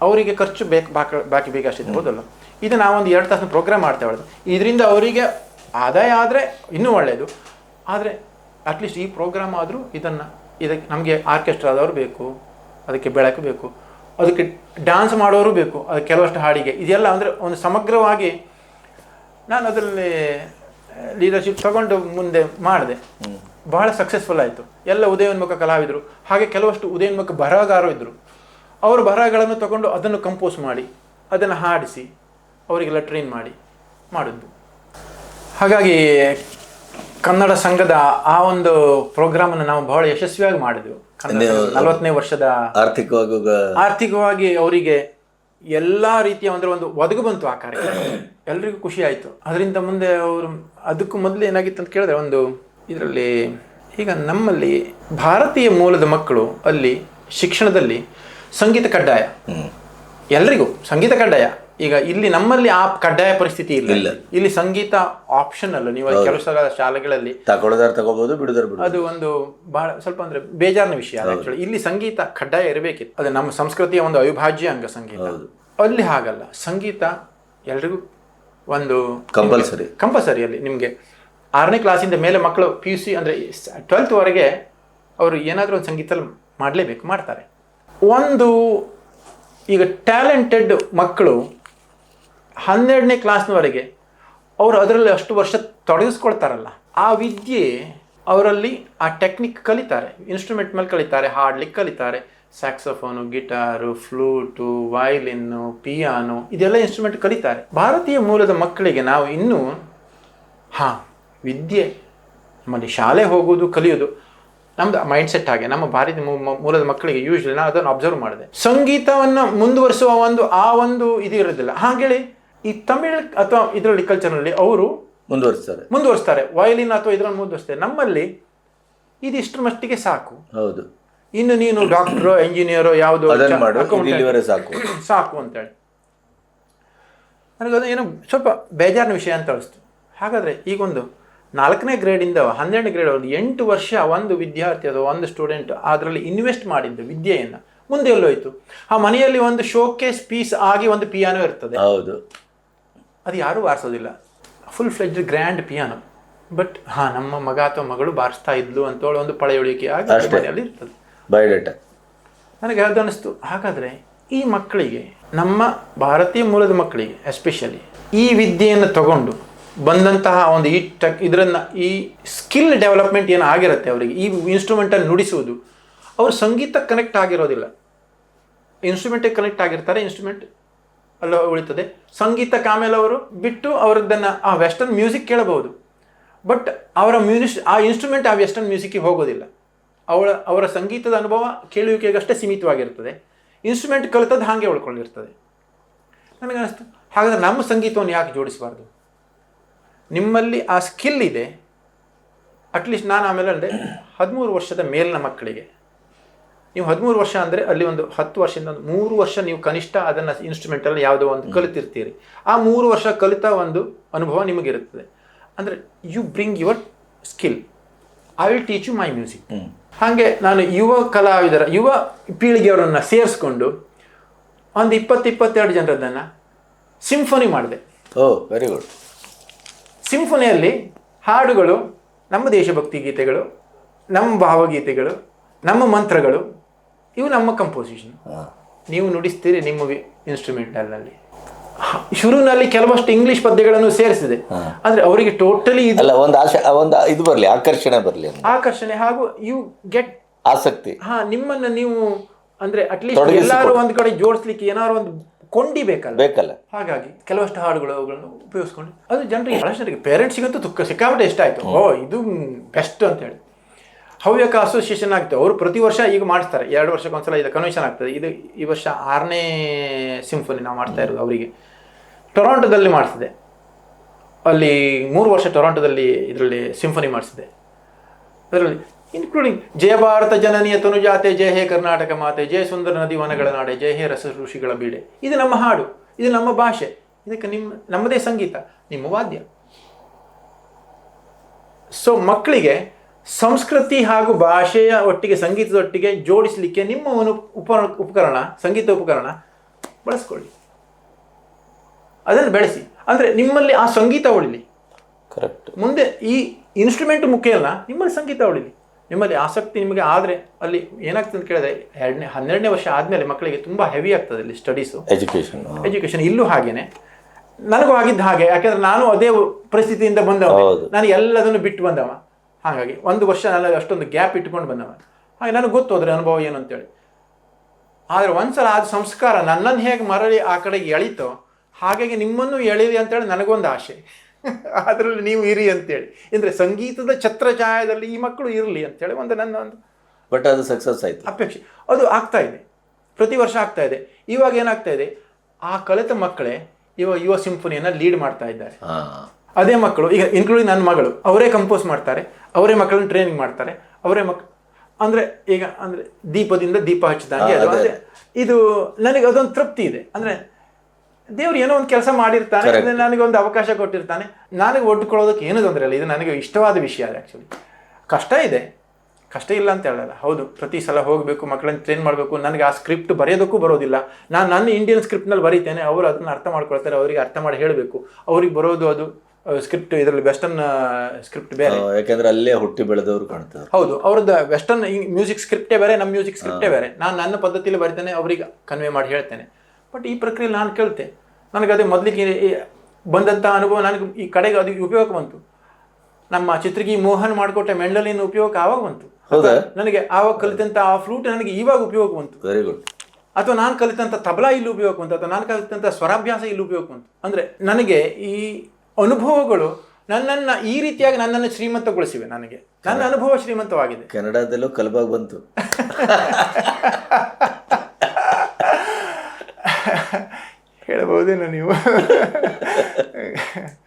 ಅವರಿಗೆ ಖರ್ಚು ಬೇಕು ಬಾಕಿ ಬಾಕಿ ಬೇಕಷ್ಟಿದೆ ಹೌದಲ್ಲ? ಇದು ನಾವೊಂದು ಎರಡು ತಾಸಿನ ಪ್ರೋಗ್ರಾಮ್ ಮಾಡ್ತೇವೆ ಇದರಿಂದ ಅವರಿಗೆ ಆದಾಯ ಆದರೆ ಇನ್ನೂ ಒಳ್ಳೆಯದು ಆದರೆ ಅಟ್ಲೀಸ್ಟ್ ಈ ಪ್ರೋಗ್ರಾಮ್ ಆದರೂ ಇದನ್ನು ಇದಕ್ಕೆ ನಮಗೆ ಆರ್ಕೆಸ್ಟ್ರಾದವರು ಬೇಕು ಅದಕ್ಕೆ ಬೆಳಕು ಬೇಕು ಅದಕ್ಕೆ ಡ್ಯಾನ್ಸ್ ಮಾಡೋರು ಬೇಕು ಅದು ಕೆಲವಷ್ಟು ಹಾಡಿಗೆ. ಇದೆಲ್ಲ ಅಂದರೆ ಒಂದು ಸಮಗ್ರವಾಗಿ ನಾನು ಅದರಲ್ಲಿ ಲೀಡರ್ಶಿಪ್ ತಗೊಂಡು ಮುಂದೆ ಮಾಡಿದೆ. ಬಹಳ ಸಕ್ಸಸ್ಫುಲ್ ಆಯಿತು. ಎಲ್ಲ ಉದಯೋನ್ಮುಖ ಕಲಾವಿದರು. ಹಾಗೆ ಕೆಲವಷ್ಟು ಉದಯೋನ್ಮುಖ ಬರಹಗಾರರು ಇದ್ದರು ಅವರು ಬರಹಗಳನ್ನು ತಗೊಂಡು ಅದನ್ನು ಕಂಪೋಸ್ ಮಾಡಿ ಅದನ್ನು ಹಾಡಿಸಿ ಅವರಿಗೆಲ್ಲ ಟ್ರೈನ್ ಮಾಡಿ ಮಾಡಿದ್ದು ಹಾಗಾಗಿ ಕನ್ನಡ ಸಂಘದ ಆ ಒಂದು ಪ್ರೋಗ್ರಾಮನ್ನು ನಾವು ಬಹಳ ಯಶಸ್ವಿಯಾಗಿ ಮಾಡಿದೆವು. ನಲವತ್ತನೇ ವರ್ಷದ ಆರ್ಥಿಕವಾಗಿ ಆರ್ಥಿಕವಾಗಿ ಅವರಿಗೆ ಎಲ್ಲ ರೀತಿಯ ಅಂದ್ರೆ ಒಂದು ಒದಗು ಬಂತು ಆ ಕಾರ್ಯ. ಎಲ್ರಿಗೂ ಖುಷಿ ಆಯಿತು. ಅದರಿಂದ ಮುಂದೆ ಅವರು ಅದಕ್ಕೂ ಮೊದಲು ಏನಾಗಿತ್ತು ಅಂತ ಕೇಳಿದ್ರೆ ಒಂದು ಇದರಲ್ಲಿ ಈಗ ನಮ್ಮಲ್ಲಿ ಭಾರತೀಯ ಮೂಲದ ಮಕ್ಕಳು ಅಲ್ಲಿ ಶಿಕ್ಷಣದಲ್ಲಿ ಸಂಗೀತ ಕಡ್ಡಾಯ. ಎಲ್ರಿಗೂ ಸಂಗೀತ ಕಡ್ಡಾಯ. ಈಗ ಇಲ್ಲಿ ನಮ್ಮಲ್ಲಿ ಆ ಕಡ್ಡಾಯ ಪರಿಸ್ಥಿತಿ ಇಲ್ಲ. ಇಲ್ಲ. ಸಂಗೀತ ಆಪ್ಷನ್ ಅಲ್ಲ. ನೀವು ಕೆಲವು ಸಲ ಶಾಲೆಗಳಲ್ಲಿ ತಗೊಳ್ಳೋದಾರ ತಗೋಬಹುದು ಬಿಡುದಾರ ಬಿಡು ಅದು ಒಂದು ಬಹಳ ಸ್ವಲ್ಪ ಅಂದ್ರೆ ಬೇಜಾರಿನ ವಿಷಯ ಇಲ್ಲಿ ಸಂಗೀತ ಕಡ್ಡಾಯ ಇರಬೇಕಿತ್ತು. ಅದು ನಮ್ಮ ಸಂಸ್ಕೃತಿಯ ಒಂದು ಅವಿಭಾಜ್ಯ ಅಂಗ ಸಂಗೀತ. ಅಲ್ಲಿ ಹಾಗಲ್ಲ. ಸಂಗೀತ ಎಲ್ರಿಗೂ ಒಂದು ಕಂಪಲ್ಸರಿ ಕಂಪಲ್ಸರಿ ಅಲ್ಲಿ. ನಿಮಗೆ ಆರನೇ ಕ್ಲಾಸಿಂದ ಮೇಲೆ ಮಕ್ಕಳು ಪಿ ಯು ಸಿ ಅಂದ್ರೆ ಟ್ವೆಲ್ತ್ ವರೆಗೆ ಅವರು ಏನಾದರೂ ಒಂದು ಸಂಗೀತ ಮಾಡಲೇಬೇಕು ಮಾಡ್ತಾರೆ. ಒಂದು ಈಗ ಟ್ಯಾಲೆಂಟೆಡ್ ಮಕ್ಕಳು ಹನ್ನೆರಡನೇ ಕ್ಲಾಸ್ನವರೆಗೆ ಅವರು ಅದರಲ್ಲಿ ಅಷ್ಟು ವರ್ಷ ತೊಡಗಿಸ್ಕೊಳ್ತಾರಲ್ಲ, ಆ ವಿದ್ಯೆ ಅವರಲ್ಲಿ ಆ ಟೆಕ್ನಿಕ್ ಕಲಿತಾರೆ. ಇನ್ಸ್ಟ್ರೂಮೆಂಟ್ ಮೇಲೆ ಕಲಿತಾರೆ, ಹಾಡ್ಲಿಕ್ಕೆ ಕಲಿತಾರೆ. Saxophone guitar flute violin piano ಇದೆಲ್ಲ ಇನ್ಸ್ಟ್ರೂಮೆಂಟ್ ಕಲಿತಾರೆ. ಭಾರತೀಯ ಮೂಲದ ಮಕ್ಕಳಿಗೆ ನಾವು ಇನ್ನೂ, ಹಾಂ, ವಿದ್ಯೆ ನಮ್ಮಲ್ಲಿ ಶಾಲೆ ಹೋಗೋದು ಕಲಿಯೋದು ನಮ್ದು ಮೈಂಡ್ ಸೆಟ್ ಹಾಗೆ ನಮ್ಮ ಭಾರತೀಯ ಮೂ- ಮೂಲದ ಮಕ್ಕಳಿಗೆ ಯೂಶ್ವಲಿ ನಾನು ಅದನ್ನು ಅಬ್ಸರ್ವ್ ಮಾಡಿದೆ. ಸಂಗೀತವನ್ನು ಮುಂದುವರಿಸುವ ಒಂದು ಆ ಒಂದು ಇದು ಇರೋದಿಲ್ಲ. ಹಾಗೇಳಿ ಈ ತಮಿಳ್ ಅಥವಾ ಇದರಲ್ಲಿ ಕಲ್ಚರ್ನಲ್ಲಿ ಅವರು ಮುಂದುವರಿಸ್ತಾರೆ. ಮುಂದುವರಿಸ್ತಾರೆ. ವಯಲಿನ್ ಅಥವಾ ಇದರಲ್ಲಿ ಮುಂದುವರಿಸ್ತಾರೆ. ನಮ್ಮಲ್ಲಿ ಇದಿಷ್ಟರ ಮಟ್ಟಿಗೆ ಸಾಕು. ಹೌದು. ಇನ್ನು ನೀನು ಡಾಕ್ಟ್ರೋ ಇಂಜಿನಿಯರೋ ಯಾವುದು ಸಾಕು. ಸಾಕು ಅಂತೇಳಿ. ನನಗದು ಏನೋ ಸ್ವಲ್ಪ ಬೇಜಾರಿನ ವಿಷಯ ಅಂತ ಅನಿಸ್ತು. ಹಾಗಾದರೆ ಈಗೊಂದು ನಾಲ್ಕನೇ ಗ್ರೇಡಿಂದ ಹನ್ನೆರಡು ಗ್ರೇಡ್ ಒಂದು ಎಂಟು ವರ್ಷ ಒಂದು ವಿದ್ಯಾರ್ಥಿ ಅಥವಾ ಒಂದು ಸ್ಟೂಡೆಂಟ್ ಅದರಲ್ಲಿ ಇನ್ವೆಸ್ಟ್ ಮಾಡಿದ್ದು ವಿದ್ಯೆಯನ್ನು. ಮುಂದೆ ಎಲ್ಲೋಯ್ತು. ಆ ಮನೆಯಲ್ಲಿ ಒಂದು ಶೋಕೇಸ್ ಪೀಸ್ ಆಗಿ ಒಂದು ಪಿಯಾನೋ ಇರ್ತದೆ. ಹೌದು. ಅದು ಯಾರೂ ಬಾರಿಸೋದಿಲ್ಲ. Full fledged grand piano but ಹಾ ನಮ್ಮ ಮಗ ಅಥವಾ ಮಗಳು ಬಾರಿಸ್ತಾ ಇದ್ಲು ಅಂತೇಳಿ ಒಂದು ಪಳೆಯುಳಿಕೆ ಆಗಿ ಮನೆಯಲ್ಲಿ ಇರ್ತದೆ. ಬಯೋಡೇಟಾ ನನಗೆ ಅದು ಅನ್ನಿಸ್ತು ಹಾಗಾದರೆ ಈ ಮಕ್ಕಳಿಗೆ ನಮ್ಮ ಭಾರತೀಯ ಮೂಲದ ಮಕ್ಕಳಿಗೆ ಎಸ್ಪೆಷಲಿ ಈ ವಿದ್ಯೆಯನ್ನು ತಗೊಂಡು ಬಂದಂತಹ ಒಂದು ಈ ಟಕ್ ಇದರನ್ನು ಈ ಸ್ಕಿಲ್ ಡೆವಲಪ್ಮೆಂಟ್ ಏನು ಆಗಿರುತ್ತೆ ಅವರಿಗೆ, ಈ ಇನ್ಸ್ಟ್ರೂಮೆಂಟನ್ನು ನುಡಿಸುವುದು, ಅವರು ಸಂಗೀತಕ್ಕೆ ಕನೆಕ್ಟ್ ಆಗಿರೋದಿಲ್ಲ. ಇನ್ಸ್ಟ್ರೂಮೆಂಟಿಗೆ ಕನೆಕ್ಟ್ ಆಗಿರ್ತಾರೆ ಇನ್ಸ್ಟ್ರೂಮೆಂಟ್ ಅಲ್ಲ ಉಳಿತದೆ. ಸಂಗೀತಕ್ಕೆ ಆಮೇಲೆ ಅವರು ಬಿಟ್ಟು ಅವರದ್ದನ್ನು, ಆ ವೆಸ್ಟರ್ನ್ ಮ್ಯೂಸಿಕ್ ಕೇಳಬಹುದು ಬಟ್ ಅವರ ಮ್ಯೂನಿಸ್ ಆ ಇನ್ಸ್ಟ್ರೂಮೆಂಟ್ ಆ ವೆಸ್ಟರ್ನ್ ಮ್ಯೂಸಿಕ್ಗೆ ಹೋಗೋದಿಲ್ಲ. ಅವಳ ಅವರ ಸಂಗೀತದ ಅನುಭವ ಕೇಳುವಿಕೆಗಷ್ಟೇ ಸೀಮಿತವಾಗಿರ್ತದೆ. ಇನ್ಸ್ಟ್ರೂಮೆಂಟ್ ಕಲಿತದ್ದು ಹಾಗೆ ಉಳ್ಕೊಂಡಿರ್ತದೆ. ನನಗನ್ನಿಸ್ತು. ಹಾಗಾದರೆ ನಮ್ಮ ಸಂಗೀತವನ್ನು ಯಾಕೆ ಜೋಡಿಸಬಾರ್ದು? ನಿಮ್ಮಲ್ಲಿ ಆ ಸ್ಕಿಲ್ ಇದೆ ಅಟ್ಲೀಸ್ಟ್ ನಾನು ಆಮೇಲೆ ಅಂದರೆ ಹದಿಮೂರು ವರ್ಷದ ಮೇಲಿನ ಮಕ್ಕಳಿಗೆ. ನೀವು ಹದಿಮೂರು ವರ್ಷ ಅಂದರೆ ಅಲ್ಲಿ ಒಂದು ಹತ್ತು ವರ್ಷದಿಂದ ಒಂದು ಮೂರು ವರ್ಷ ನೀವು ಕನಿಷ್ಠ ಅದನ್ನು ಇನ್ಸ್ಟ್ರೂಮೆಂಟಲ್ಲಿ ಯಾವುದೋ ಒಂದು ಕಲಿತಿರ್ತೀರಿ. ಆ ಮೂರು ವರ್ಷ ಕಲಿತ ಒಂದು ಅನುಭವ ನಿಮಗಿರುತ್ತದೆ. ಅಂದರೆ you bring your skill I will teach you my music ಹಾಗೆ ನಾನು ಯುವ ಕಲಾವಿದರ ಯುವ ಪೀಳಿಗೆಯವರನ್ನು ಸೇರಿಸ್ಕೊಂಡು ಒಂದು ಇಪ್ಪತ್ತು ಇಪ್ಪತ್ತೆರಡು ಜನರದನ್ನು ಸಿಂಫನಿ ಮಾಡಿದೆ. ಓ ವೆರಿ ಗುಡ್ ಸಿಂಫನಿಯಲ್ಲಿ ಹಾಡುಗಳು ನಮ್ಮ ದೇಶಭಕ್ತಿ ಗೀತೆಗಳು ನಮ್ಮ ಭಾವಗೀತೆಗಳು ನಮ್ಮ ಮಂತ್ರಗಳು ಇವು ನಮ್ಮ ಕಂಪೋಸಿಷನ್ ನೀವು ನುಡಿಸ್ತೀರಿ ನಿಮ್ಮ ಇನ್ಸ್ಟ್ರೂಮೆಂಟಲ್ನಲ್ಲಿ ಶುರುವಿನಲ್ಲಿ ಕೆಲವಷ್ಟು ಇಂಗ್ಲಿಷ್ ಪದ್ಯಗಳನ್ನು ಸೇರಿಸಿದೆ. ಆದರೆ ಅವರಿಗೆ ಟೋಟಲಿ ಇದು ಅಲ್ಲ ಒಂದು ಆಶೆ ಒಂದು ಇದು ಬರಲಿ ಆಕರ್ಷಣೆ ಬರಲಿ ಆಕರ್ಷಣೆ ಹಾಗೂ ಯು ಗೆಟ್ ಆಸಕ್ತಿ. ಹಾ ನಿಮ್ಮನ್ನ ನೀವು ಅಂದ್ರೆ ಅಟ್ಲೀಸ್ಟ್ ಎಲ್ಲಾರು ಒಂದ್ ಕಡೆ ಜೋಡಿಸ್ಲಿಕ್ಕೆ ಏನಾದ್ರು ಒಂದು ಕೊಂಡಿ ಬೇಕಲ್ಲ. ಬೇಕಲ್ಲ ಹಾಗಾಗಿ ಕೆಲವಷ್ಟು ಹಾಡುಗಳು ಅವುಗಳನ್ನು ಉಪಯೋಗಿಸ್ಕೊಂಡು ಅದು ಜನರಿಗೆ ಬಹಳಷ್ಟು ಜನರಿಗೆ ಪೇರೆಂಟ್ಸಿಗಂತೂ ತುಕ್ಕ ಸಿಕ್ಕಾಪಟ್ಟೆ ಇಷ್ಟ ಆಯಿತು. ಓ ಇದು ಬೆಸ್ಟ್ ಅಂತ ಹೇಳಿ. ಹವ್ಯಕ ಅಸೋಸಿಯೇಷನ್ ಆಗ್ತದೆ. ಅವರು ಪ್ರತಿ ವರ್ಷ ಈಗ ಮಾಡಿಸ್ತಾರೆ. ಎರಡು ವರ್ಷಕ್ಕೊಂದ್ಸಲ ಇದು ಕನ್ವೆನ್ಷನ್ ಆಗ್ತದೆ. ಇದು ಈ ವರ್ಷ ಆರನೇ ಸಿಂಫನಿ ನಾವು ಮಾಡ್ತಾ ಇರೋದು ಅವರಿಗೆ. ಟೊರಾಂಟೋದಲ್ಲಿ ಮಾಡಿಸಿದೆ. ಅಲ್ಲಿ ಮೂರು ವರ್ಷ ಟೊರಾಂಟೋದಲ್ಲಿ ಇದರಲ್ಲಿ ಸಿಂಫನಿ ಮಾಡಿಸಿದೆ. ಅದರಲ್ಲಿ ಇನ್ಕ್ಲೂಡಿಂಗ್ ಜಯ ಭಾರತ ಜನನಿಯ ತನುಜಾತೆ ಜಯ ಹೇ ಕರ್ನಾಟಕ ಮಾತೆ ಜಯ ಸುಂದರ ನದಿ ವನಗಳ ನಾಡೆ ಜಯ ಹೇ ರಸ ಋಷಿಗಳ ಬೀಡೆ. ಇದು ನಮ್ಮ ಹಾಡು ಇದು ನಮ್ಮ ಭಾಷೆ. ಇದಕ್ಕೆ ನಿಮ್ಮ ನಮ್ಮದೇ ಸಂಗೀತ ನಿಮ್ಮ ವಾದ್ಯ. ಸೊ ಮಕ್ಕಳಿಗೆ ಸಂಸ್ಕೃತಿ ಹಾಗೂ ಭಾಷೆಯ ಒಟ್ಟಿಗೆ ಸಂಗೀತದೊಟ್ಟಿಗೆ ಜೋಡಿಸಲಿಕ್ಕೆ ನಿಮ್ಮ ಒಂದು ಉಪ ಉಪಕರಣ ಸಂಗೀತ ಉಪಕರಣ ಬಳಸ್ಕೊಳ್ಳಿ. ಅದನ್ನು ಬೆಳೆಸಿ. ಅಂದರೆ ನಿಮ್ಮಲ್ಲಿ ಆ ಸಂಗೀತ ಉಳಿಲಿ. ಕರೆಕ್ಟ್ ಮುಂದೆ ಈ ಇನ್ಸ್ಟ್ರೂಮೆಂಟ್ ಮುಖ್ಯ ಅಲ್ಲ ನಿಮ್ಮಲ್ಲಿ ಸಂಗೀತ ಉಳಿಲಿ. ನಿಮ್ಮಲ್ಲಿ ಆಸಕ್ತಿ ನಿಮಗೆ ಆದರೆ ಅಲ್ಲಿ ಏನಾಗ್ತದೆ ಅಂತ ಕೇಳಿದ್ರೆ ಎರಡನೇ ಹನ್ನೆರಡನೇ ವರ್ಷ ಆದಮೇಲೆ ಮಕ್ಕಳಿಗೆ ತುಂಬ ಹೆವಿ ಆಗ್ತದೆ ಅಲ್ಲಿ ಸ್ಟಡೀಸು ಎಜುಕೇಶನ್ ಎಜುಕೇಶನ್ ಇಲ್ಲೂ ಹಾಗೇನೆ. ನನಗೂ ಆಗಿದ್ದ ಹಾಗೆ ಯಾಕಂದ್ರೆ ನಾನು ಅದೇ ಪರಿಸ್ಥಿತಿಯಿಂದ ಬಂದವ. ನಾನು ಎಲ್ಲದನ್ನು ಬಿಟ್ಟು ಬಂದವ. ಹಾಗಾಗಿ ಒಂದು ವರ್ಷ ನಾನು ಅಷ್ಟೊಂದು ಗ್ಯಾಪ್ ಇಟ್ಕೊಂಡು ಬಂದವ. ಹಾಗೆ ನನಗೆ ಗೊತ್ತು ಅದ್ರ ಅನುಭವ ಏನು ಅಂತೇಳಿ. ಆದರೆ ಒಂದ್ಸಲ ಆದ ಸಂಸ್ಕಾರ ನನ್ನನ್ನು ಹೇಗೆ ಮರಳಿ ಆ ಕಡೆಗೆ ಎಳೀತೋ ಹಾಗಾಗಿ ನಿಮ್ಮನ್ನು ಎಳೀಲಿ ಅಂತೇಳಿ ನನಗೊಂದು ಆಸೆ. ಅದರಲ್ಲಿ ನೀವು ಇರಿ ಅಂತೇಳಿ. ಅಂದರೆ ಸಂಗೀತದ ಛತ್ರಛಾಯದಲ್ಲಿ ಈ ಮಕ್ಕಳು ಇರಲಿ ಅಂತೇಳಿ ಒಂದು ನನ್ನ ಒಂದು ಬಟ್ ಅದು ಸಕ್ಸಸ್ ಆಯ್ತು. ಅಪೇಕ್ಷೆ. ಅದು ಆಗ್ತಾ ಇದೆ. ಪ್ರತಿ ವರ್ಷ ಆಗ್ತಾ ಇದೆ. ಇವಾಗ ಏನಾಗ್ತಾ ಇದೆ? ಆ ಕಲಿತ ಮಕ್ಕಳೇ ಇವ ಯುವ ಸಿಂಫನಿಯನ್ನು ಲೀಡ್ ಮಾಡ್ತಾ ಇದ್ದಾರೆ. ಅದೇ ಮಕ್ಕಳು ಈಗ ಇನ್ಕ್ಲೂಡಿಂಗ್ ನನ್ನ ಮಗಳು ಅವರೇ ಕಂಪೋಸ್ ಮಾಡ್ತಾರೆ ಅವರೇ ಮಕ್ಕಳನ್ನ ಟ್ರೈನಿಂಗ್ ಮಾಡ್ತಾರೆ ಅವರೇ ಮಕ್ ಅಂದರೆ ಈಗ ಅಂದರೆ ದೀಪದಿಂದ ದೀಪ ಹಚ್ಚಿದಾಗೆ ಅದು. ಇದು ನನಗೆ ಅದೊಂದು ತೃಪ್ತಿ ಇದೆ. ಅಂದರೆ ದೇವ್ರು ಏನೋ ಒಂದು ಕೆಲಸ ಮಾಡಿರ್ತಾನೆ ನನಗೆ ಒಂದು ಅವಕಾಶ ಕೊಟ್ಟಿರ್ತಾನೆ. ನನಗೆ ಒಡ್ಕೊಳ್ಳೋದಕ್ಕೆ ಏನು ತೊಂದರೆ ಇಲ್ಲ. ಇದು ನನಗೆ ಇಷ್ಟವಾದ ವಿಷಯ ಅದು ಆ್ಯಕ್ಚುಲಿ ಕಷ್ಟ ಇದೆ. ಕಷ್ಟ ಇಲ್ಲ ಅಂತ ಹೇಳಲ್ಲ. ಹೌದು ಪ್ರತಿ ಸಲ ಹೋಗಬೇಕು ಮಕ್ಕಳನ್ನ ಟ್ರೈನ್ ಮಾಡಬೇಕು ನನಗೆ ಆ ಸ್ಕ್ರಿಪ್ಟ್ ಬರೆಯೋದಕ್ಕೂ ಬರೋದಿಲ್ಲ. ನಾನು ನನ್ನ ಇಂಡಿಯನ್ ಸ್ಕ್ರಿಪ್ಟ್ನಲ್ಲಿ ಬರೀತೇನೆ ಅವರು ಅದನ್ನು ಅರ್ಥ ಮಾಡ್ಕೊಳ್ತಾರೆ ಅವರಿಗೆ ಅರ್ಥ ಮಾಡಿ ಹೇಳಬೇಕು. ಅವ್ರಿಗೆ ಬರೋದು ಅದು ಸ್ಕ್ರಿಪ್ಟ್ ಇದರಲ್ಲಿ ವೆಸ್ಟರ್ನ್ ಸ್ಕ್ರಿಪ್ಟ್ ಬೇರೆ. ಯಾಕಂದ್ರೆ ಅಲ್ಲೇ ಹುಟ್ಟಿ ಬೆಳೆದವರು ಕಾಣ್ತಾರೆ ಹೌದು ಅವ್ರದ್ದು ವೆಸ್ಟರ್ನ್ ಮ್ಯೂಸಿಕ್ ಸ್ಕ್ರಿಪ್ಟೇ ಬೇರೆ ನಮ್ಮ ಮ್ಯೂಸಿಕ್ ಸ್ಕ್ರಿಪ್ಟೇ ಬೇರೆ. ನಾನು ನನ್ನ ಪದ್ಧತಿಯಲ್ಲಿ ಬರಿತೇನೆ ಅವರಿಗೆ ಕನ್ವೆ ಮಾಡಿ ಹೇಳ್ತೇನೆ. ಬಟ್ ಈ ಪ್ರಕ್ರಿಯೆ ನಾನು ಕೇಳ್ತೆ ನನಗೆ ಅದೇ ಮೊದಲಿಗೆ ಬಂದಂಥ ಅನುಭವ ನನಗೆ ಈ ಕಡೆಗೆ ಅದು ಉಪಯೋಗ ಬಂತು. ನಮ್ಮ ಚಿತ್ರಗಿ ಮೋಹನ್ ಮಾಡಿಕೊಟ್ಟ ಮೆಂಡಲಿನ ಉಪಯೋಗ ಆವಾಗ ಬಂತು. ನನಗೆ ಆವಾಗ ಕಲಿತಂಥ ಆ ಫ್ಲೂಟ್ ನನಗೆ ಇವಾಗ ಉಪಯೋಗ ಬಂತು. ವೆರಿ ಗುಡ್ ಅಥವಾ ನಾನು ಕಲಿತಂಥ ತಬಲಾ ಇಲ್ಲಿ ಉಪಯೋಗ ಬಂತು ಅಥವಾ ನಾನು ಕಲಿತಂಥ ಸ್ವರಾಭ್ಯಾಸ ಇಲ್ಲಿ ಉಪಯೋಗ ಬಂತು. ಅಂದರೆ ನನಗೆ ಈ ಅನುಭವಗಳು ನನ್ನನ್ನು ಈ ರೀತಿಯಾಗಿ ನನ್ನನ್ನು ಶ್ರೀಮಂತಗೊಳಿಸಿವೆ ನನಗೆ. ನನ್ನ ಅನುಭವ ಶ್ರೀಮಂತವಾಗಿದೆ. ಕನ್ನಡದಲ್ಲೂ ಕಲಬಾಗಿ ಬಂತು. ಹೇಳಬಹುದೇನೋ ನೀವು?